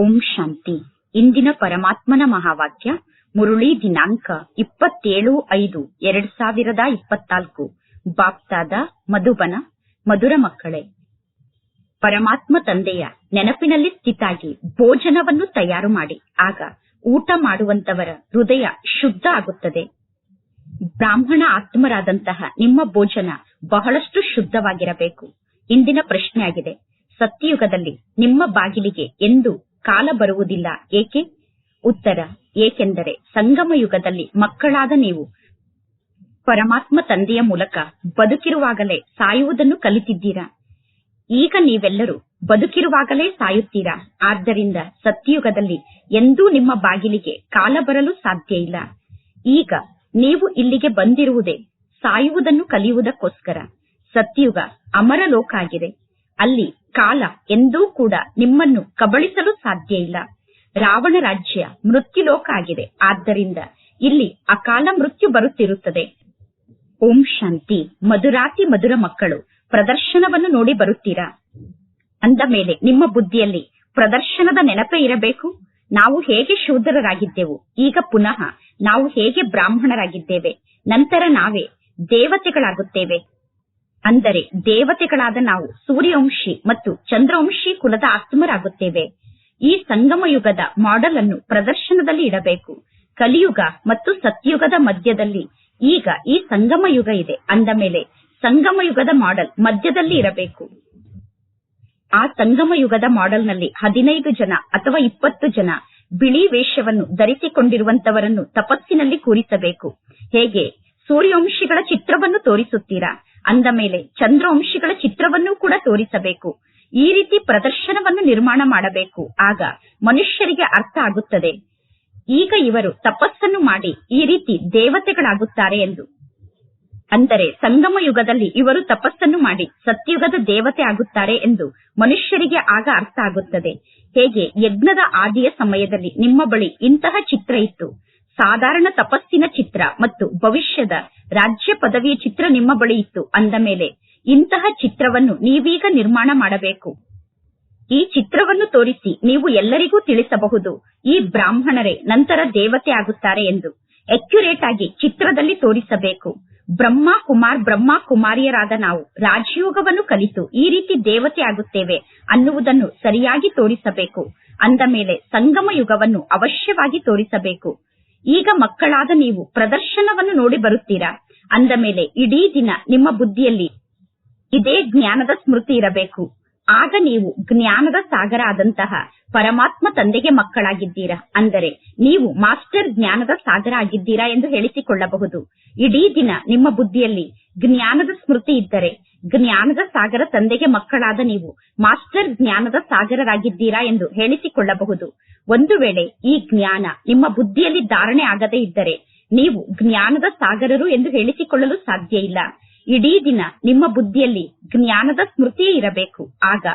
ಓಂ ಶಾಂತಿ. ಇಂದಿನ ಪರಮಾತ್ಮನ ಮಹಾವಾಕ್ಯ, ಮುರುಳಿ ದಿನಾಂಕ ಇಪ್ಪತ್ತೇಳು ಐದು ಎರಡ್ ಸಾವಿರದ ಇಪ್ಪತ್ನಾಲ್ಕು. ಬಾಪ್ತಾದ ಮಧುಬನ, ಮಧುರ ಮಕ್ಕಳೇ. ಪರಮಾತ್ಮ ತಂದೆಯ ನೆನಪಿನಲ್ಲಿ ಸ್ಥಿತಾಗಿ ಭೋಜನವನ್ನು ತಯಾರು ಮಾಡಿ, ಆಗ ಊಟ ಮಾಡುವಂತವರ ಹೃದಯ ಶುದ್ಧ ಆಗುತ್ತದೆ. ಬ್ರಾಹ್ಮಣ ಆತ್ಮರಾದಂತಹ ನಿಮ್ಮ ಭೋಜನ ಬಹಳಷ್ಟು ಶುದ್ಧವಾಗಿರಬೇಕು. ಇಂದಿನ ಪ್ರಶ್ನೆಯಾಗಿದೆ, ಸತ್ಯಯುಗದಲ್ಲಿ ನಿಮ್ಮ ಬಾಗಿಲಿಗೆ ಎಂದು ಕಾಲ ಬರುವುದಿಲ್ಲ. ಏಕೆ? ಉತ್ತರ. ಏಕೆಂದರೆ ಸಂಗಮ ಯುಗದಲ್ಲಿ ಮಕ್ಕಳಾದ ನೀವು ಪರಮಾತ್ಮ ತಂದೆಯ ಮೂಲಕ ಬದುಕಿರುವಾಗಲೇ ಸಾಯುವುದನ್ನು ಕಲಿತಿದ್ದೀರಾ? ಈಗ ನೀವೆಲ್ಲರೂ ಬದುಕಿರುವಾಗಲೇ ಸಾಯುತ್ತೀರಾ? ಆದ್ದರಿಂದ ಸತ್ಯಯುಗದಲ್ಲಿ ಎಂದೂ ನಿಮ್ಮ ಬಾಗಿಲಿಗೆ ಕಾಲ ಬರಲು ಸಾಧ್ಯ ಇಲ್ಲ. ಈಗ ನೀವು ಇಲ್ಲಿಗೆ ಬಂದಿರುವುದೇ ಸಾಯುವುದನ್ನು ಕಲಿಯುವುದಕ್ಕೋಸ್ಕರ. ಸತ್ಯಯುಗ ಅಮರ ಲೋಕ ಆಗಿದೆ. ಅಲ್ಲಿ ಕಾಲ ಎಂದೂ ಕೂಡ ನಿಮ್ಮನ್ನು ಕಬಳಿಸಲು ಸಾಧ್ಯ ಇಲ್ಲ. ರಾವಣ ರಾಜ್ಯ ಮೃತ್ಯುಲೋಕ ಆಗಿದೆ. ಆದ್ದರಿಂದ ಇಲ್ಲಿ ಅಕಾಲ ಮೃತ್ಯು ಬರುತ್ತಿರುತ್ತದೆ. ಓಂ ಶಾಂತಿ. ಮಧುರಾತಿ ಮಧುರ ಮಕ್ಕಳು, ಪ್ರದರ್ಶನವನ್ನು ನೋಡಿ ಬರುತ್ತೀರಾ? ಅಂದ ಮೇಲೆ ನಿಮ್ಮ ಬುದ್ಧಿಯಲ್ಲಿ ಪ್ರದರ್ಶನದ ನೆನಪೇ ಇರಬೇಕು? ನಾವು ಹೇಗೆ ಶೂದ್ರರಾಗಿದ್ದೆವು? ಈಗ ಪುನಃ ನಾವು ಹೇಗೆ ಬ್ರಾಹ್ಮಣರಾಗಿದ್ದೇವೆ? ನಂತರ ನಾವೇ ದೇವತೆಗಳಾಗುತ್ತೇವೆ? ಅಂದರೆ ದೇವತೆಗಳಾದ ನಾವು ಸೂರ್ಯವಂಶಿ ಮತ್ತು ಚಂದ್ರವಂಶಿ ಕುಲದ ಆತ್ಮರಾಗುತ್ತೇವೆ ಈ ಸಂಗಮ ಯುಗದ ಮಾಡೆಲ್ ಅನ್ನು ಪ್ರದರ್ಶನದಲ್ಲಿ ಇಡಬೇಕು. ಕಲಿಯುಗ ಮತ್ತು ಸತ್ಯುಗದ ಮಧ್ಯದಲ್ಲಿ ಈಗ ಈ ಸಂಗಮ ಯುಗ ಇದೆ. ಅಂದ ಮೇಲೆ ಸಂಗಮ ಯುಗದ ಮಾಡೆಲ್ ಮಧ್ಯದಲ್ಲಿ ಇರಬೇಕು. ಆ ಸಂಗಮ ಯುಗದ ಮಾಡೆಲ್ನಲ್ಲಿ ಹದಿನೈದು ಜನ ಅಥವಾ ಇಪ್ಪತ್ತು ಜನ ಬಿಳಿ ವೇಷವನ್ನು ಧರಿಸಿಕೊಂಡಿರುವಂತವರನ್ನು ತಪಸ್ಸಿನಲ್ಲಿ ಕೂರಿಸಬೇಕು. ಹೇಗೆ? ಸೂರ್ಯವಂಶಿಗಳ ಚಿತ್ರವನ್ನು ತೋರಿಸುತ್ತೀರಾ? ಅಂದ ಮೇಲೆ ಚಂದ್ರವಂಶಿಗಳ ಚಿತ್ರವನ್ನು ಕೂಡ ತೋರಿಸಬೇಕು. ಈ ರೀತಿ ಪ್ರದರ್ಶನವನ್ನು ನಿರ್ಮಾಣ ಮಾಡಬೇಕು. ಆಗ ಮನುಷ್ಯರಿಗೆ ಅರ್ಥ ಆಗುತ್ತದೆ. ಈಗ ಇವರು ತಪಸ್ಸನ್ನು ಮಾಡಿ ಈ ರೀತಿ ದೇವತೆಗಳಾಗುತ್ತಾರೆ ಎಂದು. ಅಂದರೆ ಸಂಗಮ ಯುಗದಲ್ಲಿ ಇವರು ತಪಸ್ಸನ್ನು ಮಾಡಿ ಸತ್ಯುಗದ ದೇವತೆ ಆಗುತ್ತಾರೆ ಎಂದು ಮನುಷ್ಯರಿಗೆ ಆಗ ಅರ್ಥ ಆಗುತ್ತದೆ. ಹೇಗೆ ಯಜ್ಞದ ಆದಿಯ ಸಮಯದಲ್ಲಿ ನಿಮ್ಮ ಬಳಿ ಇಂತಹ ಚಿತ್ರ ಇತ್ತು. ಸಾಧಾರಣ ತಪಸ್ಸಿನ ಚಿತ್ರ ಮತ್ತು ಭವಿಷ್ಯದ ರಾಜ್ಯ ಪದವಿಯ ಚಿತ್ರ ನಿಮ್ಮ ಬಳಿ ಇತ್ತು ಅಂದ ಮೇಲೆ ಇಂತಹ ಚಿತ್ರವನ್ನು ನೀವೀಗ ನಿರ್ಮಾಣ ಮಾಡಬೇಕು. ಈ ಚಿತ್ರವನ್ನು ತೋರಿಸಿ ನೀವು ಎಲ್ಲರಿಗೂ ತಿಳಿಸಬಹುದು, ಈ ಬ್ರಾಹ್ಮಣರೇ ನಂತರ ದೇವತೆ ಆಗುತ್ತಾರೆ ಎಂದು. ಅಕ್ಯುರೇಟ್ ಆಗಿ ಚಿತ್ರದಲ್ಲಿ ತೋರಿಸಬೇಕು. ಬ್ರಹ್ಮ ಕುಮಾರ್ ಬ್ರಹ್ಮ ಕುಮಾರಿಯರಾದ ನಾವು ರಾಜಯೋಗವನ್ನು ಕಲಿತು ಈ ರೀತಿ ದೇವತೆ ಆಗುತ್ತೇವೆ ಅನ್ನುವುದನ್ನು ಸರಿಯಾಗಿ ತೋರಿಸಬೇಕು. ಅಂದ ಮೇಲೆ ಸಂಗಮ ಯುಗವನ್ನು ಅವಶ್ಯವಾಗಿ ತೋರಿಸಬೇಕು. ಈಗ ಮಕ್ಕಳಾದ ನೀವು ಪ್ರದರ್ಶನವನ್ನು ನೋಡಿ ಬರುತ್ತೀರಾ? ಅಂದ ಮೇಲೆ ಇಡೀ ದಿನ ನಿಮ್ಮ ಬುದ್ಧಿಯಲ್ಲಿ ಇದೇ ಜ್ಞಾನದ ಸ್ಮೃತಿ ಇರಬೇಕು. ಆಗ ನೀವು ಜ್ಞಾನದ ಸಾಗರ ಆದಂತಹ ಪರಮಾತ್ಮ ತಂದೆಗೆ ಮಕ್ಕಳಾಗಿದ್ದೀರಾ? ಅಂದರೆ ನೀವು ಮಾಸ್ಟರ್ ಜ್ಞಾನದ ಸಾಗರ ಆಗಿದ್ದೀರಾ ಎಂದು ಹೇಳಿಸಿಕೊಳ್ಳಬಹುದು. ಇಡೀ ದಿನ ನಿಮ್ಮ ಬುದ್ಧಿಯಲ್ಲಿ ಜ್ಞಾನದ ಸ್ಮೃತಿ ಇದ್ದರೆ ಜ್ಞಾನದ ಸಾಗರ ತಂದೆಗೆ ಮಕ್ಕಳಾದ ನೀವು ಮಾಸ್ಟರ್ ಜ್ಞಾನದ ಸಾಗರರಾಗಿದ್ದೀರಾ ಎಂದು ಹೇಳಿಸಿಕೊಳ್ಳಬಹುದು. ಒಂದು ವೇಳೆ ಈ ಜ್ಞಾನ ನಿಮ್ಮ ಬುದ್ಧಿಯಲ್ಲಿ ಧಾರಣೆ ಆಗದೇ ಇದ್ದರೆ ನೀವು ಜ್ಞಾನದ ಸಾಗರರು ಎಂದು ಹೇಳಿಸಿಕೊಳ್ಳಲು ಸಾಧ್ಯ ಇಲ್ಲ. ಇಡೀ ದಿನ ನಿಮ್ಮ ಬುದ್ಧಿಯಲ್ಲಿ ಜ್ಞಾನದ ಸ್ಮೃತಿ ಇರಬೇಕು. ಆಗ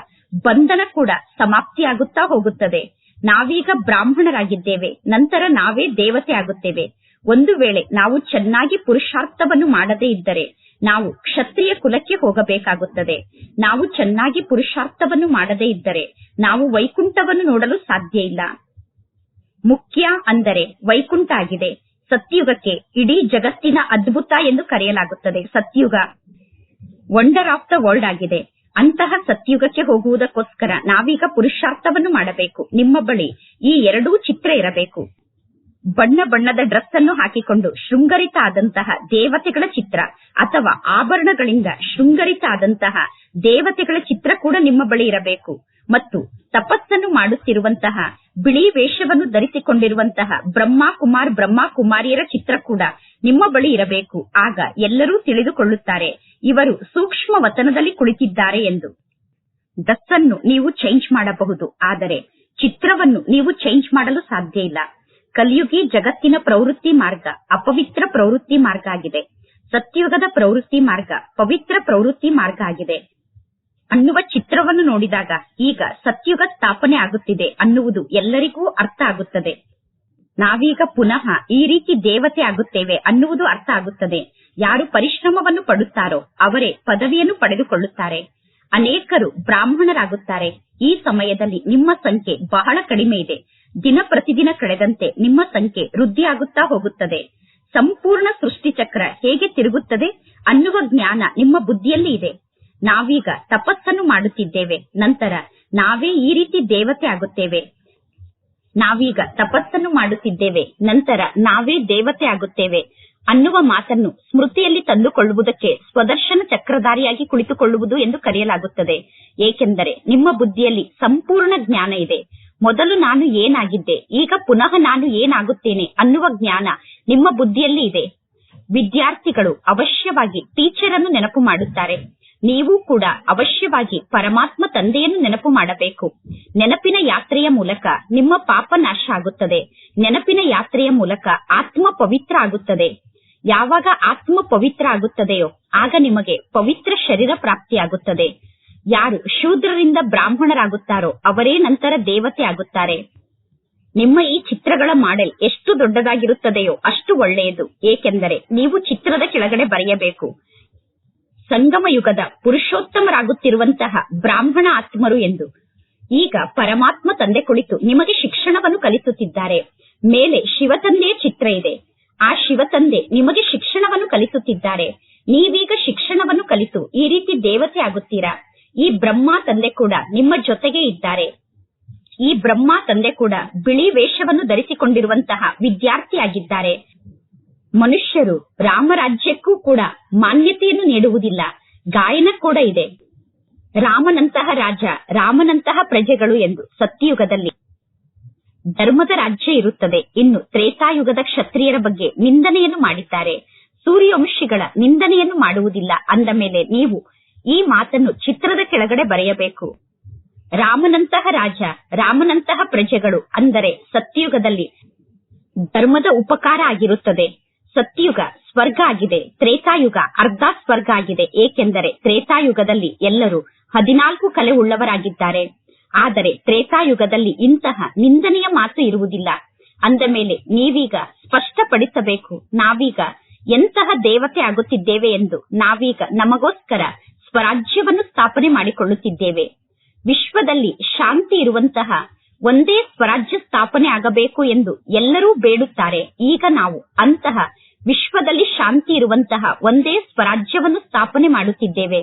ಬಂಧನ ಕೂಡ ಸಮಾಪ್ತಿಯಾಗುತ್ತಾ ಹೋಗುತ್ತದೆ. ನಾವೀಗ ಬ್ರಾಹ್ಮಣರಾಗಿದ್ದೇವೆ. ನಂತರ ನಾವೇ ದೇವತೆ ಆಗುತ್ತೇವೆ. ಒಂದು ವೇಳೆ ನಾವು ಚೆನ್ನಾಗಿ ಪುರುಷಾರ್ಥವನ್ನು ಮಾಡದೇ ಇದ್ದರೆ ನಾವು ಕ್ಷತ್ರಿಯ ಕುಲಕ್ಕೆ ಹೋಗಬೇಕಾಗುತ್ತದೆ. ನಾವು ಚೆನ್ನಾಗಿ ಪುರುಷಾರ್ಥವನ್ನು ಮಾಡದೇ ಇದ್ದರೆ ನಾವು ವೈಕುಂಠವನ್ನು ನೋಡಲು ಸಾಧ್ಯ ಇಲ್ಲ. ಮುಖ್ಯ ಅಂದರೆ ವೈಕುಂಠ ಆಗಿದೆ. ಸತ್ಯುಗಕ್ಕೆ ಇಡೀ ಜಗತ್ತಿನ ಅದ್ಭುತ ಎಂದು ಕರೆಯಲಾಗುತ್ತದೆ. ಸತ್ಯುಗ ವಂಡರ್ ಆಫ್ ದ ವರ್ಲ್ಡ್ ಆಗಿದೆ. ಅಂತಹ ಸತ್ಯುಗಕ್ಕೆ ಹೋಗುವುದಕ್ಕೋಸ್ಕರ ನಾವೀಗ ಪುರುಷಾರ್ಥವನ್ನು ಮಾಡಬೇಕು. ನಿಮ್ಮ ಬಳಿ ಈ ಎರಡೂ ಚಿತ್ರ ಇರಬೇಕು. ಬಣ್ಣ ಬಣ್ಣದ ಡ್ರೆಸ್ ಅನ್ನು ಹಾಕಿಕೊಂಡು ಶೃಂಗರಿತ ಆದಂತಹ ದೇವತೆಗಳ ಚಿತ್ರ ಅಥವಾ ಆಭರಣಗಳಿಂದ ಶೃಂಗರಿತ ಆದಂತಹ ದೇವತೆಗಳ ಚಿತ್ರ ಕೂಡ ನಿಮ್ಮ ಬಳಿ ಇರಬೇಕು. ಮತ್ತು ತಪಸ್ಸನ್ನು ಮಾಡುತ್ತಿರುವಂತಹ ಬಿಳಿ ವೇಷವನ್ನು ಧರಿಸಿಕೊಂಡಿರುವಂತಹ ಬ್ರಹ್ಮ ಕುಮಾರ್ ಬ್ರಹ್ಮ ಕುಮಾರಿಯರ ಚಿತ್ರ ಕೂಡ ನಿಮ್ಮ ಬಳಿ ಇರಬೇಕು. ಆಗ ಎಲ್ಲರೂ ತಿಳಿದುಕೊಳ್ಳುತ್ತಾರೆ. ಇವರು ಸೂಕ್ಷ್ಮ ವತನದಲ್ಲಿ ಕುಳಿತಿದ್ದಾರೆ ಎಂದು. ದಸ್ಸನ್ನು ನೀವು ಚೇಂಜ್ ಮಾಡಬಹುದು. ಆದರೆ ಚಿತ್ರವನ್ನು ನೀವು ಚೇಂಜ್ ಮಾಡಲು ಸಾಧ್ಯ ಇಲ್ಲ. ಕಲಿಯುಗಿ ಜಗತ್ತಿನ ಪ್ರವೃತ್ತಿ ಮಾರ್ಗ, ಅಪವಿತ್ರ ಪ್ರವೃತ್ತಿ ಮಾರ್ಗ ಆಗಿದೆ. ಸತ್ಯಯುಗದ ಪ್ರವೃತ್ತಿ ಮಾರ್ಗ, ಪವಿತ್ರ ಪ್ರವೃತ್ತಿ ಮಾರ್ಗ ಆಗಿದೆ. ಅನ್ನುವ ಚಿತ್ರವನ್ನು ನೋಡಿದಾಗ ಈಗ ಸತ್ಯುಗ ಸ್ಥಾಪನೆ ಆಗುತ್ತಿದೆ ಅನ್ನುವುದು ಎಲ್ಲರಿಗೂ ಅರ್ಥ ಆಗುತ್ತದೆ. ನಾವೀಗ ಪುನಃ ಈ ರೀತಿ ದೇವತೆ ಆಗುತ್ತೇವೆ ಅನ್ನುವುದು ಅರ್ಥ ಆಗುತ್ತದೆ. ಯಾರು ಪರಿಶ್ರಮವನ್ನು ಪಡುತ್ತಾರೋ ಅವರೇ ಪದವಿಯನ್ನು ಪಡೆದುಕೊಳ್ಳುತ್ತಾರೆ. ಅನೇಕರು ಬ್ರಾಹ್ಮಣರಾಗುತ್ತಾರೆ. ಈ ಸಮಯದಲ್ಲಿ ನಿಮ್ಮ ಸಂಖ್ಯೆ ಬಹಳ ಕಡಿಮೆ ಇದೆ. ದಿನ ಪ್ರತಿದಿನ ಕಳೆದಂತೆ ನಿಮ್ಮ ಸಂಖ್ಯೆ ವೃದ್ಧಿಯಾಗುತ್ತಾ ಹೋಗುತ್ತದೆ. ಸಂಪೂರ್ಣ ಸೃಷ್ಟಿಚಕ್ರ ಹೇಗೆ ತಿರುಗುತ್ತದೆ ಅನ್ನುವ ಜ್ಞಾನ ನಿಮ್ಮ ಬುದ್ಧಿಯಲ್ಲಿ ಇದೆ. ನಾವೀಗ ತಪಸ್ಸನ್ನು ಮಾಡುತ್ತಿದ್ದೇವೆ. ನಂತರ ನಾವೇ ಈ ರೀತಿ ದೇವತೆ ಆಗುತ್ತೇವೆ. ನಾವೀಗ ತಪಸ್ಸನ್ನು ಮಾಡುತ್ತಿದ್ದೇವೆ. ನಂತರ ನಾವೇ ದೇವತೆ ಆಗುತ್ತೇವೆ ಅನ್ನುವ ಮಾತನ್ನು ಸ್ಮೃತಿಯಲ್ಲಿ ತಂದುಕೊಳ್ಳುವುದಕ್ಕೆ ಸ್ವದರ್ಶನ ಚಕ್ರಧಾರಿಯಾಗಿ ಕುಳಿತುಕೊಳ್ಳುವುದು ಎಂದು ಕರೆಯಲಾಗುತ್ತದೆ. ಏಕೆಂದರೆ ನಿಮ್ಮ ಬುದ್ಧಿಯಲ್ಲಿ ಸಂಪೂರ್ಣ ಜ್ಞಾನ ಇದೆ. ಮೊದಲು ನಾನು ಏನಾಗಿದ್ದೆ, ಈಗ ಪುನಃ ನಾನು ಏನಾಗುತ್ತೇನೆ ಅನ್ನುವ ಜ್ಞಾನ ನಿಮ್ಮ ಬುದ್ಧಿಯಲ್ಲಿ ಇದೆ. ವಿದ್ಯಾರ್ಥಿಗಳು ಅವಶ್ಯವಾಗಿ ಟೀಚರ್ ಅನ್ನು ನೆನಪು ಮಾಡುತ್ತಾರೆ. ನೀವು ಕೂಡ ಅವಶ್ಯವಾಗಿ ಪರಮಾತ್ಮ ತಂದೆಯನ್ನು ನೆನಪು ಮಾಡಬೇಕು. ನೆನಪಿನ ಯಾತ್ರೆಯ ಮೂಲಕ ನಿಮ್ಮ ಪಾಪ ನಾಶ ಆಗುತ್ತದೆ. ನೆನಪಿನ ಯಾತ್ರೆಯ ಮೂಲಕ ಆತ್ಮ ಪವಿತ್ರ ಆಗುತ್ತದೆ. ಯಾವಾಗ ಆತ್ಮ ಪವಿತ್ರ ಆಗುತ್ತದೆಯೋ ಆಗ ನಿಮಗೆ ಪವಿತ್ರ ಶರೀರ ಪ್ರಾಪ್ತಿಯಾಗುತ್ತದೆ ಯಾರು ಶೂದ್ರರಿಂದ ಬ್ರಾಹ್ಮಣರಾಗುತ್ತಾರೋ ಅವರೇ ನಂತರ ದೇವತೆ ಆಗುತ್ತಾರೆ. ನಿಮ್ಮ ಈ ಚಿತ್ರಗಳ ಮಾಡೆಲ್ ಎಷ್ಟು ದೊಡ್ಡದಾಗಿರುತ್ತದೆಯೋ ಅಷ್ಟು ಒಳ್ಳೆಯದು. ಏಕೆಂದರೆ ನೀವು ಚಿತ್ರದ ಕೆಳಗಡೆ ಬರೆಯಬೇಕು. ಸಂಗಮ ಯುಗದ ಪುರುಷೋತ್ತಮರಾಗುತ್ತಿರುವಂತಹ ಬ್ರಾಹ್ಮಣ ಆತ್ಮರು ಎಂದು. ಈಗ ಪರಮಾತ್ಮ ತಂದೆ ಕುಳಿತು ನಿಮಗೆ ಶಿಕ್ಷಣವನ್ನು ಕಲಿಸುತ್ತಿದ್ದಾರೆ. ಮೇಲೆ ಶಿವತಂದೆಯ ಚಿತ್ರ ಇದೆ. ಆ ಶಿವತಂದೆ ನಿಮಗೆ ಶಿಕ್ಷಣವನ್ನು ಕಲಿಸುತ್ತಿದ್ದಾರೆ. ನೀವೀಗ ಶಿಕ್ಷಣವನ್ನು ಕಲಿತು ಈ ರೀತಿ ದೇವತೆ ಆಗುತ್ತೀರಾ? ಈ ಬ್ರಹ್ಮ ತಂದೆ ಕೂಡ ನಿಮ್ಮ ಜೊತೆಗೆ ಇದ್ದಾರೆ. ಈ ಬ್ರಹ್ಮ ತಂದೆ ಕೂಡ ಬಿಳಿ ವೇಷವನ್ನು ಧರಿಸಿಕೊಂಡಿರುವಂತಹ ವಿದ್ಯಾರ್ಥಿಯಾಗಿದ್ದಾರೆ. ಮನುಷ್ಯರು ರಾಮರಾಜ್ಯಕ್ಕೂ ಕೂಡ ಮಾನ್ಯತೆಯನ್ನು ನೀಡುವುದಿಲ್ಲ. ಗಾಯನ ಕೂಡ ಇದೆ. ರಾಮನಂತಹ ರಾಜ, ರಾಮನಂತಹ ಪ್ರಜೆಗಳು ಎಂದು ಸತ್ಯಯುಗದಲ್ಲಿ ಧರ್ಮದ ರಾಜ್ಯ ಇರುತ್ತದೆ. ಇನ್ನು ತ್ರೇತಾಯುಗದ ಕ್ಷತ್ರಿಯರ ಬಗ್ಗೆ ನಿಂದನೆಯನ್ನು ಮಾಡಿದ್ದಾರೆ. ಸೂರ್ಯವಂಶಿಗಳ ನಿಂದನೆಯನ್ನು ಮಾಡುವುದಿಲ್ಲ. ಅಂದ ಮೇಲೆ ನೀವು ಈ ಮಾತನ್ನು ಚಿತ್ರದ ಕೆಳಗಡೆ ಬರೆಯಬೇಕು. ರಾಮನಂತಹ ರಾಜ, ರಾಮನಂತಹ ಪ್ರಜೆಗಳು ಅಂದರೆ ಸತ್ಯಯುಗದಲ್ಲಿ ಧರ್ಮದ ಉಪಕಾರ ಆಗಿರುತ್ತದೆ. ಸತ್ಯಯುಗ ಸ್ವರ್ಗ ಆಗಿದೆ ತ್ರೇತಾಯುಗ ಅರ್ಧ ಸ್ವರ್ಗ ಆಗಿದೆ ಏಕೆಂದರೆ ತ್ರೇತಾಯುಗದಲ್ಲಿ ಎಲ್ಲರೂ ಹದಿನಾಲ್ಕು ಕಲೆ ಉಳ್ಳವರಾಗಿದ್ದಾರೆ ಆದರೆ ತ್ರೇತಾಯುಗದಲ್ಲಿ ಇಂತಹ ನಿಂದನೆಯ ಮಾತು ಇರುವುದಿಲ್ಲ. ಅಂದ ಮೇಲೆ ನೀವೀಗ ಸ್ಪಷ್ಟಪಡಿಸಬೇಕು, ನಾವೀಗ ಎಂತಹ ದೇವತೆ ಆಗುತ್ತಿದ್ದೇವೆ ಎಂದು ನಾವೀಗ ನಮಗೋಸ್ಕರ ಸ್ವರಾಜ್ಯವನ್ನು ಸ್ಥಾಪನೆ ಮಾಡಿಕೊಳ್ಳುತ್ತಿದ್ದೇವೆ. ವಿಶ್ವದಲ್ಲಿ ಶಾಂತಿ ಇರುವಂತಹ ಒಂದೇ ಸ್ವರಾಜ್ಯ ಸ್ಥಾಪನೆ ಆಗಬೇಕು ಎಂದು ಎಲ್ಲರೂ ಬೇಡುತ್ತಾರೆ. ಈಗ ನಾವು ಅಂತಹ ವಿಶ್ವದಲ್ಲಿ ಶಾಂತಿ ಇರುವಂತಹ ಒಂದೇ ಸ್ವರಾಜ್ಯವನ್ನು ಸ್ಥಾಪನೆ ಮಾಡುತ್ತಿದ್ದೇವೆ.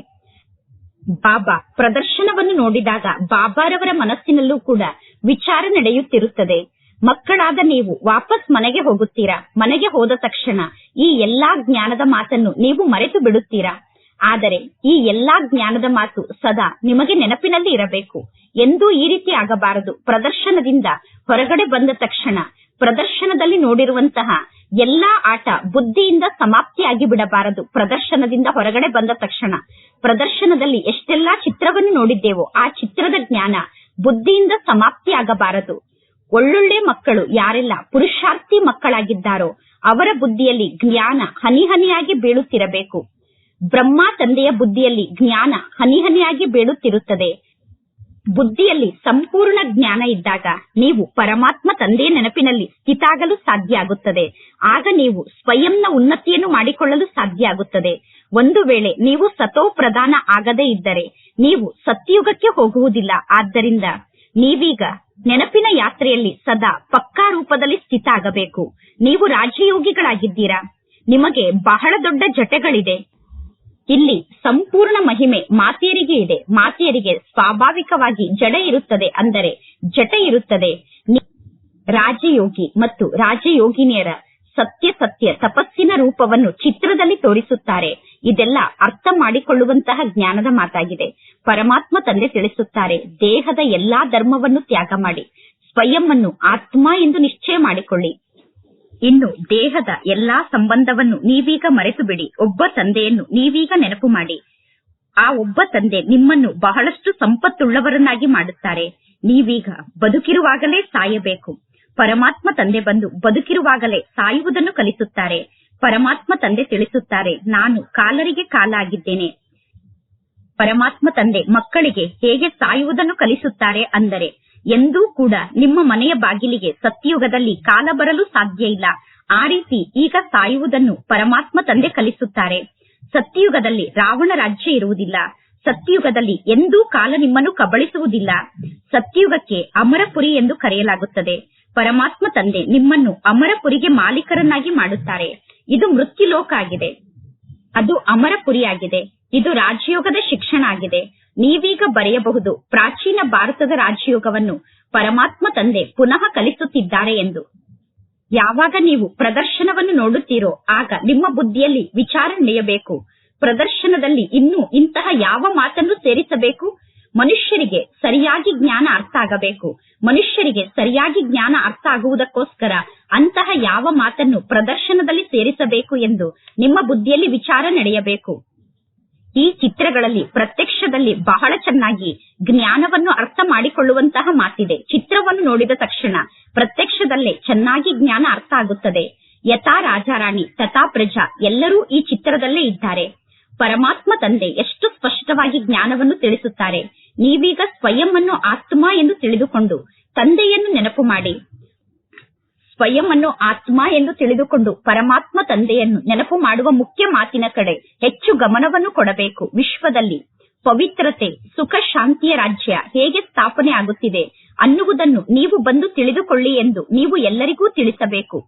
ಬಾಬಾ ಪ್ರದರ್ಶನವನ್ನು ನೋಡಿದಾಗ ಬಾಬಾರವರ ಮನಸ್ಸಿನಲ್ಲೂ ಕೂಡ ವಿಚಾರ ನಡೆಯುತ್ತಿರುತ್ತದೆ. ಮಕ್ಕಳಾದ ನೀವು ವಾಪಸ್ ಮನೆಗೆ ಹೋಗುತ್ತೀರಾ? ಮನೆಗೆ ಹೋದ ತಕ್ಷಣ ಈ ಎಲ್ಲಾ ಜ್ಞಾನದ ಮಾತನ್ನು ನೀವು ಮರೆತು ಬಿಡುತ್ತೀರಾ? ಆದರೆ ಈ ಎಲ್ಲಾ ಜ್ಞಾನದ ಮಾತು ಸದಾ ನಿಮಗೆ ನೆನಪಿನಲ್ಲಿ ಇರಬೇಕು. ಎಂದೂ ಈ ರೀತಿ ಆಗಬಾರದು. ಪ್ರದರ್ಶನದಿಂದ ಹೊರಗಡೆ ಬಂದ ತಕ್ಷಣ ಪ್ರದರ್ಶನದಲ್ಲಿ ನೋಡಿರುವಂತಹ ಎಲ್ಲಾ ಆಟ ಬುದ್ಧಿಯಿಂದ ಸಮಾಪ್ತಿಯಾಗಿ ಬಿಡಬಾರದು. ಪ್ರದರ್ಶನದಿಂದ ಹೊರಗಡೆ ಬಂದ ತಕ್ಷಣ. ಪ್ರದರ್ಶನದಲ್ಲಿ ಎಷ್ಟೆಲ್ಲಾ ಚಿತ್ರವನ್ನು ನೋಡಿದ್ದೇವೋ ಆ ಚಿತ್ರದ ಜ್ಞಾನ ಬುದ್ಧಿಯಿಂದ ಸಮಾಪ್ತಿಯಾಗಬಾರದು. ಒಳ್ಳೊಳ್ಳೆ ಮಕ್ಕಳು ಯಾರೆಲ್ಲ ಪುರುಷಾರ್ಥಿ ಮಕ್ಕಳಾಗಿದ್ದಾರೋ ಅವರ ಬುದ್ಧಿಯಲ್ಲಿ ಜ್ಞಾನ ಹನಿ ಹನಿಯಾಗಿ ಬೀಳುತ್ತಿರಬೇಕು. ಬ್ರಹ್ಮ ತಂದೆಯ ಬುದ್ಧಿಯಲ್ಲಿ ಜ್ಞಾನ ಹನಿ ಹನಿಯಾಗಿ ಬೀಳುತ್ತಿರುತ್ತದೆ. ಬುದ್ಧಿಯಲ್ಲಿ ಸಂಪೂರ್ಣ ಜ್ಞಾನ ಇದ್ದಾಗ ನೀವು ಪರಮಾತ್ಮ ತಂದೆಯ ನೆನಪಿನಲ್ಲಿ ಸ್ಥಿತಾಗಲು ಸಾಧ್ಯ ಆಗುತ್ತದೆ. ಆಗ ನೀವು ಸ್ವಯಂನ ಉನ್ನತಿಯನ್ನು ಮಾಡಿಕೊಳ್ಳಲು ಸಾಧ್ಯ ಆಗುತ್ತದೆ. ಒಂದು ವೇಳೆ ನೀವು ಸತೋ ಪ್ರಧಾನ ಆಗದೇ ಇದ್ದರೆ ನೀವು ಸತ್ಯಯುಗಕ್ಕೆ ಹೋಗುವುದಿಲ್ಲ. ಆದ್ದರಿಂದ ನೀವೀಗ ನೆನಪಿನ ಯಾತ್ರೆಯಲ್ಲಿ ಸದಾ ಪಕ್ಕಾ ರೂಪದಲ್ಲಿ ಸ್ಥಿತ ಆಗಬೇಕು ನೀವು ರಾಜಯೋಗಿಗಳಾಗಿದ್ದೀರಾ ನಿಮಗೆ ಬಹಳ ದೊಡ್ಡ ಜಟೆಗಳಿದೆ. ಇಲ್ಲಿ ಸಂಪೂರ್ಣ ಮಹಿಮೆ ಮಾತೆಯರಿಗೆ ಇದೆ. ಮಾತೆಯರಿಗೆ ಸ್ವಾಭಾವಿಕವಾಗಿ ಜಡ ಇರುತ್ತದೆ ಅಂದರೆ ಜಟ ಇರುತ್ತದೆ. ರಾಜಯೋಗಿ ಮತ್ತು ರಾಜಯೋಗಿನಿಯರ ಸತ್ಯ ಸತ್ಯ ತಪಸ್ಸಿನ ರೂಪವನ್ನು ಚಿತ್ರದಲ್ಲಿ ತೋರಿಸುತ್ತಾರೆ. ಇದೆಲ್ಲ ಅರ್ಥ ಮಾಡಿಕೊಳ್ಳುವಂತಹ ಜ್ಞಾನದ ಮಾತಾಗಿದೆ. ಪರಮಾತ್ಮ ತಂದೆ ತಿಳಿಸುತ್ತಾರೆ, ದೇಹದ ಎಲ್ಲಾ ಧರ್ಮವನ್ನು ತ್ಯಾಗ ಮಾಡಿ. ಸ್ವಯಂ ಅನ್ನು ಆತ್ಮ ಎಂದು ನಿಶ್ಚಯ ಮಾಡಿಕೊಳ್ಳಿ. ಇನ್ನು ದೇಹದ ಎಲ್ಲಾ ಸಂಬಂಧವನ್ನು ನೀವೀಗ ಮರೆತು ಬಿಡಿ ಒಬ್ಬ ತಂದೆಯನ್ನು ನೀವೀಗ ನೆನಪು ಮಾಡಿ. ಆ ಒಬ್ಬ ತಂದೆ ನಿಮ್ಮನ್ನು ಬಹಳಷ್ಟು ಸಂಪತ್ತುಳ್ಳವರನ್ನಾಗಿ ಮಾಡುತ್ತಾರೆ. ನೀವೀಗ ಬದುಕಿರುವಾಗಲೇ ಸಾಯಬೇಕು. ಪರಮಾತ್ಮ ತಂದೆ ಬಂದು ಬದುಕಿರುವಾಗಲೇ ಸಾಯುವುದನ್ನು ಕಲಿಸುತ್ತಾರೆ. ಪರಮಾತ್ಮ ತಂದೆ ತಿಳಿಸುತ್ತಾರೆ, ನಾನು ಕಾಲರಿಗೆ ಕಾಲಾಗಿದ್ದೇನೆ. ಪರಮಾತ್ಮ ತಂದೆ ಮಕ್ಕಳಿಗೆ ಹೇಗೆ ಸಾಯುವುದನ್ನು ಕಲಿಸುತ್ತಾರೆ ಅಂದರೆ ಎಂದೂ ಕೂಡ ನಿಮ್ಮ ಮನೆಯ ಬಾಗಿಲಿಗೆ ಸತ್ಯಯುಗದಲ್ಲಿ ಕಾಲ ಬರಲು ಸಾಧ್ಯ ಇಲ್ಲ. ಆ ರೀತಿ ಈಗ ಸಾಯುವುದನ್ನು ಪರಮಾತ್ಮ ತಂದೆ ಕಲಿಸುತ್ತಾರೆ. ಸತ್ಯಯುಗದಲ್ಲಿ ರಾವಣ ರಾಜ್ಯ ಇರುವುದಿಲ್ಲ. ಸತ್ಯಯುಗದಲ್ಲಿ ಎಂದೂ ಕಾಲ ನಿಮ್ಮನ್ನು ಕಬಳಿಸುವುದಿಲ್ಲ. ಸತ್ಯಯುಗಕ್ಕೆ ಅಮರಪುರಿ ಎಂದು ಕರೆಯಲಾಗುತ್ತದೆ. ಪರಮಾತ್ಮ ತಂದೆ ನಿಮ್ಮನ್ನು ಅಮರಪುರಿಗೆ ಮಾಲೀಕರನ್ನಾಗಿ ಮಾಡುತ್ತಾರೆ. ಇದು ಮೃತ್ಯುಲೋಕ ಆಗಿದೆ. ಅದು ಅಮರಪುರಿಯಾಗಿದೆ. ಇದು ರಾಜಯೋಗದ ಶಿಕ್ಷಣ ಆಗಿದೆ. ನೀವೀಗ ಬರೆಯಬಹುದು ಪ್ರಾಚೀನ ಭಾರತದ ರಾಜಯೋಗವನ್ನು ಪರಮಾತ್ಮ ತಂದೆ ಪುನಃ ಕಲಿಸುತ್ತಿದ್ದಾರೆ ಎಂದು. ಯಾವಾಗ ನೀವು ಪ್ರದರ್ಶನವನ್ನು ನೋಡುತ್ತೀರೋ ಆಗ ನಿಮ್ಮ ಬುದ್ಧಿಯಲ್ಲಿ ವಿಚಾರ ನಡೆಯಬೇಕು. ಪ್ರದರ್ಶನದಲ್ಲಿ ಇನ್ನೂ ಇಂತಹ ಯಾವ ಮಾತನ್ನು ಸೇರಿಸಬೇಕು? ಮನುಷ್ಯರಿಗೆ ಸರಿಯಾಗಿ ಜ್ಞಾನ ಅರ್ಥ ಆಗಬೇಕು. ಮನುಷ್ಯರಿಗೆ ಸರಿಯಾಗಿ ಜ್ಞಾನ ಅರ್ಥ ಆಗುವುದಕ್ಕೋಸ್ಕರ ಅಂತಹ ಯಾವ ಮಾತನ್ನು ಪ್ರದರ್ಶನದಲ್ಲಿ ಸೇರಿಸಬೇಕು ಎಂದು ನಿಮ್ಮ ಬುದ್ಧಿಯಲ್ಲಿ ವಿಚಾರ ನಡೆಯಬೇಕು. ಈ ಚಿತ್ರಗಳಲ್ಲಿ ಪ್ರತ್ಯಕ್ಷದಲ್ಲಿ ಬಹಳ ಚೆನ್ನಾಗಿ ಜ್ಞಾನವನ್ನು ಅರ್ಥ ಮಾಡಿಕೊಳ್ಳುವಂತಹ ಮಾತಿದೆ. ಚಿತ್ರವನ್ನು ನೋಡಿದ ತಕ್ಷಣ ಪ್ರತ್ಯಕ್ಷದಲ್ಲೇ ಚೆನ್ನಾಗಿ ಜ್ಞಾನ ಅರ್ಥ ಆಗುತ್ತದೆ. ಯಥಾ ರಾಜಾರಾಣಿ, ತಥಾ ಪ್ರಜಾ ಎಲ್ಲರೂ ಈ ಚಿತ್ರದಲ್ಲೇ ಇದ್ದಾರೆ. ಪರಮಾತ್ಮ ತಂದೆ ಎಷ್ಟು ಸ್ಪಷ್ಟವಾಗಿ ಜ್ಞಾನವನ್ನು ತಿಳಿಸುತ್ತಾರೆ. ನೀವೀಗ ಸ್ವಯಂ ಅನ್ನು ಆತ್ಮ ಎಂದು ತಿಳಿದುಕೊಂಡು ತಂದೆಯನ್ನು ನೆನಪು ಮಾಡಿ. ಸ್ವಯಂ ಅನ್ನು ಆತ್ಮ ಎಂದು ತಿಳಿದುಕೊಂಡು ಪರಮಾತ್ಮ ತಂದೆಯನ್ನು ನೆನಪು ಮಾಡುವ ಮುಖ್ಯ ಮಾತಿನ ಕಡೆ ಹೆಚ್ಚು ಗಮನವನ್ನು ಕೊಡಬೇಕು. ವಿಶ್ವದಲ್ಲಿ ಪವಿತ್ರತೆ, ಸುಖ, ಶಾಂತಿಯ ರಾಜ್ಯ ಹೇಗೆ ಸ್ಥಾಪನೆ ಆಗುತ್ತಿದೆ ಅನ್ನುವುದನ್ನು ನೀವು ಬಂದು ತಿಳಿದುಕೊಳ್ಳಿ ಎಂದು ನೀವು ಎಲ್ಲರಿಗೂ ತಿಳಿಸಬೇಕು.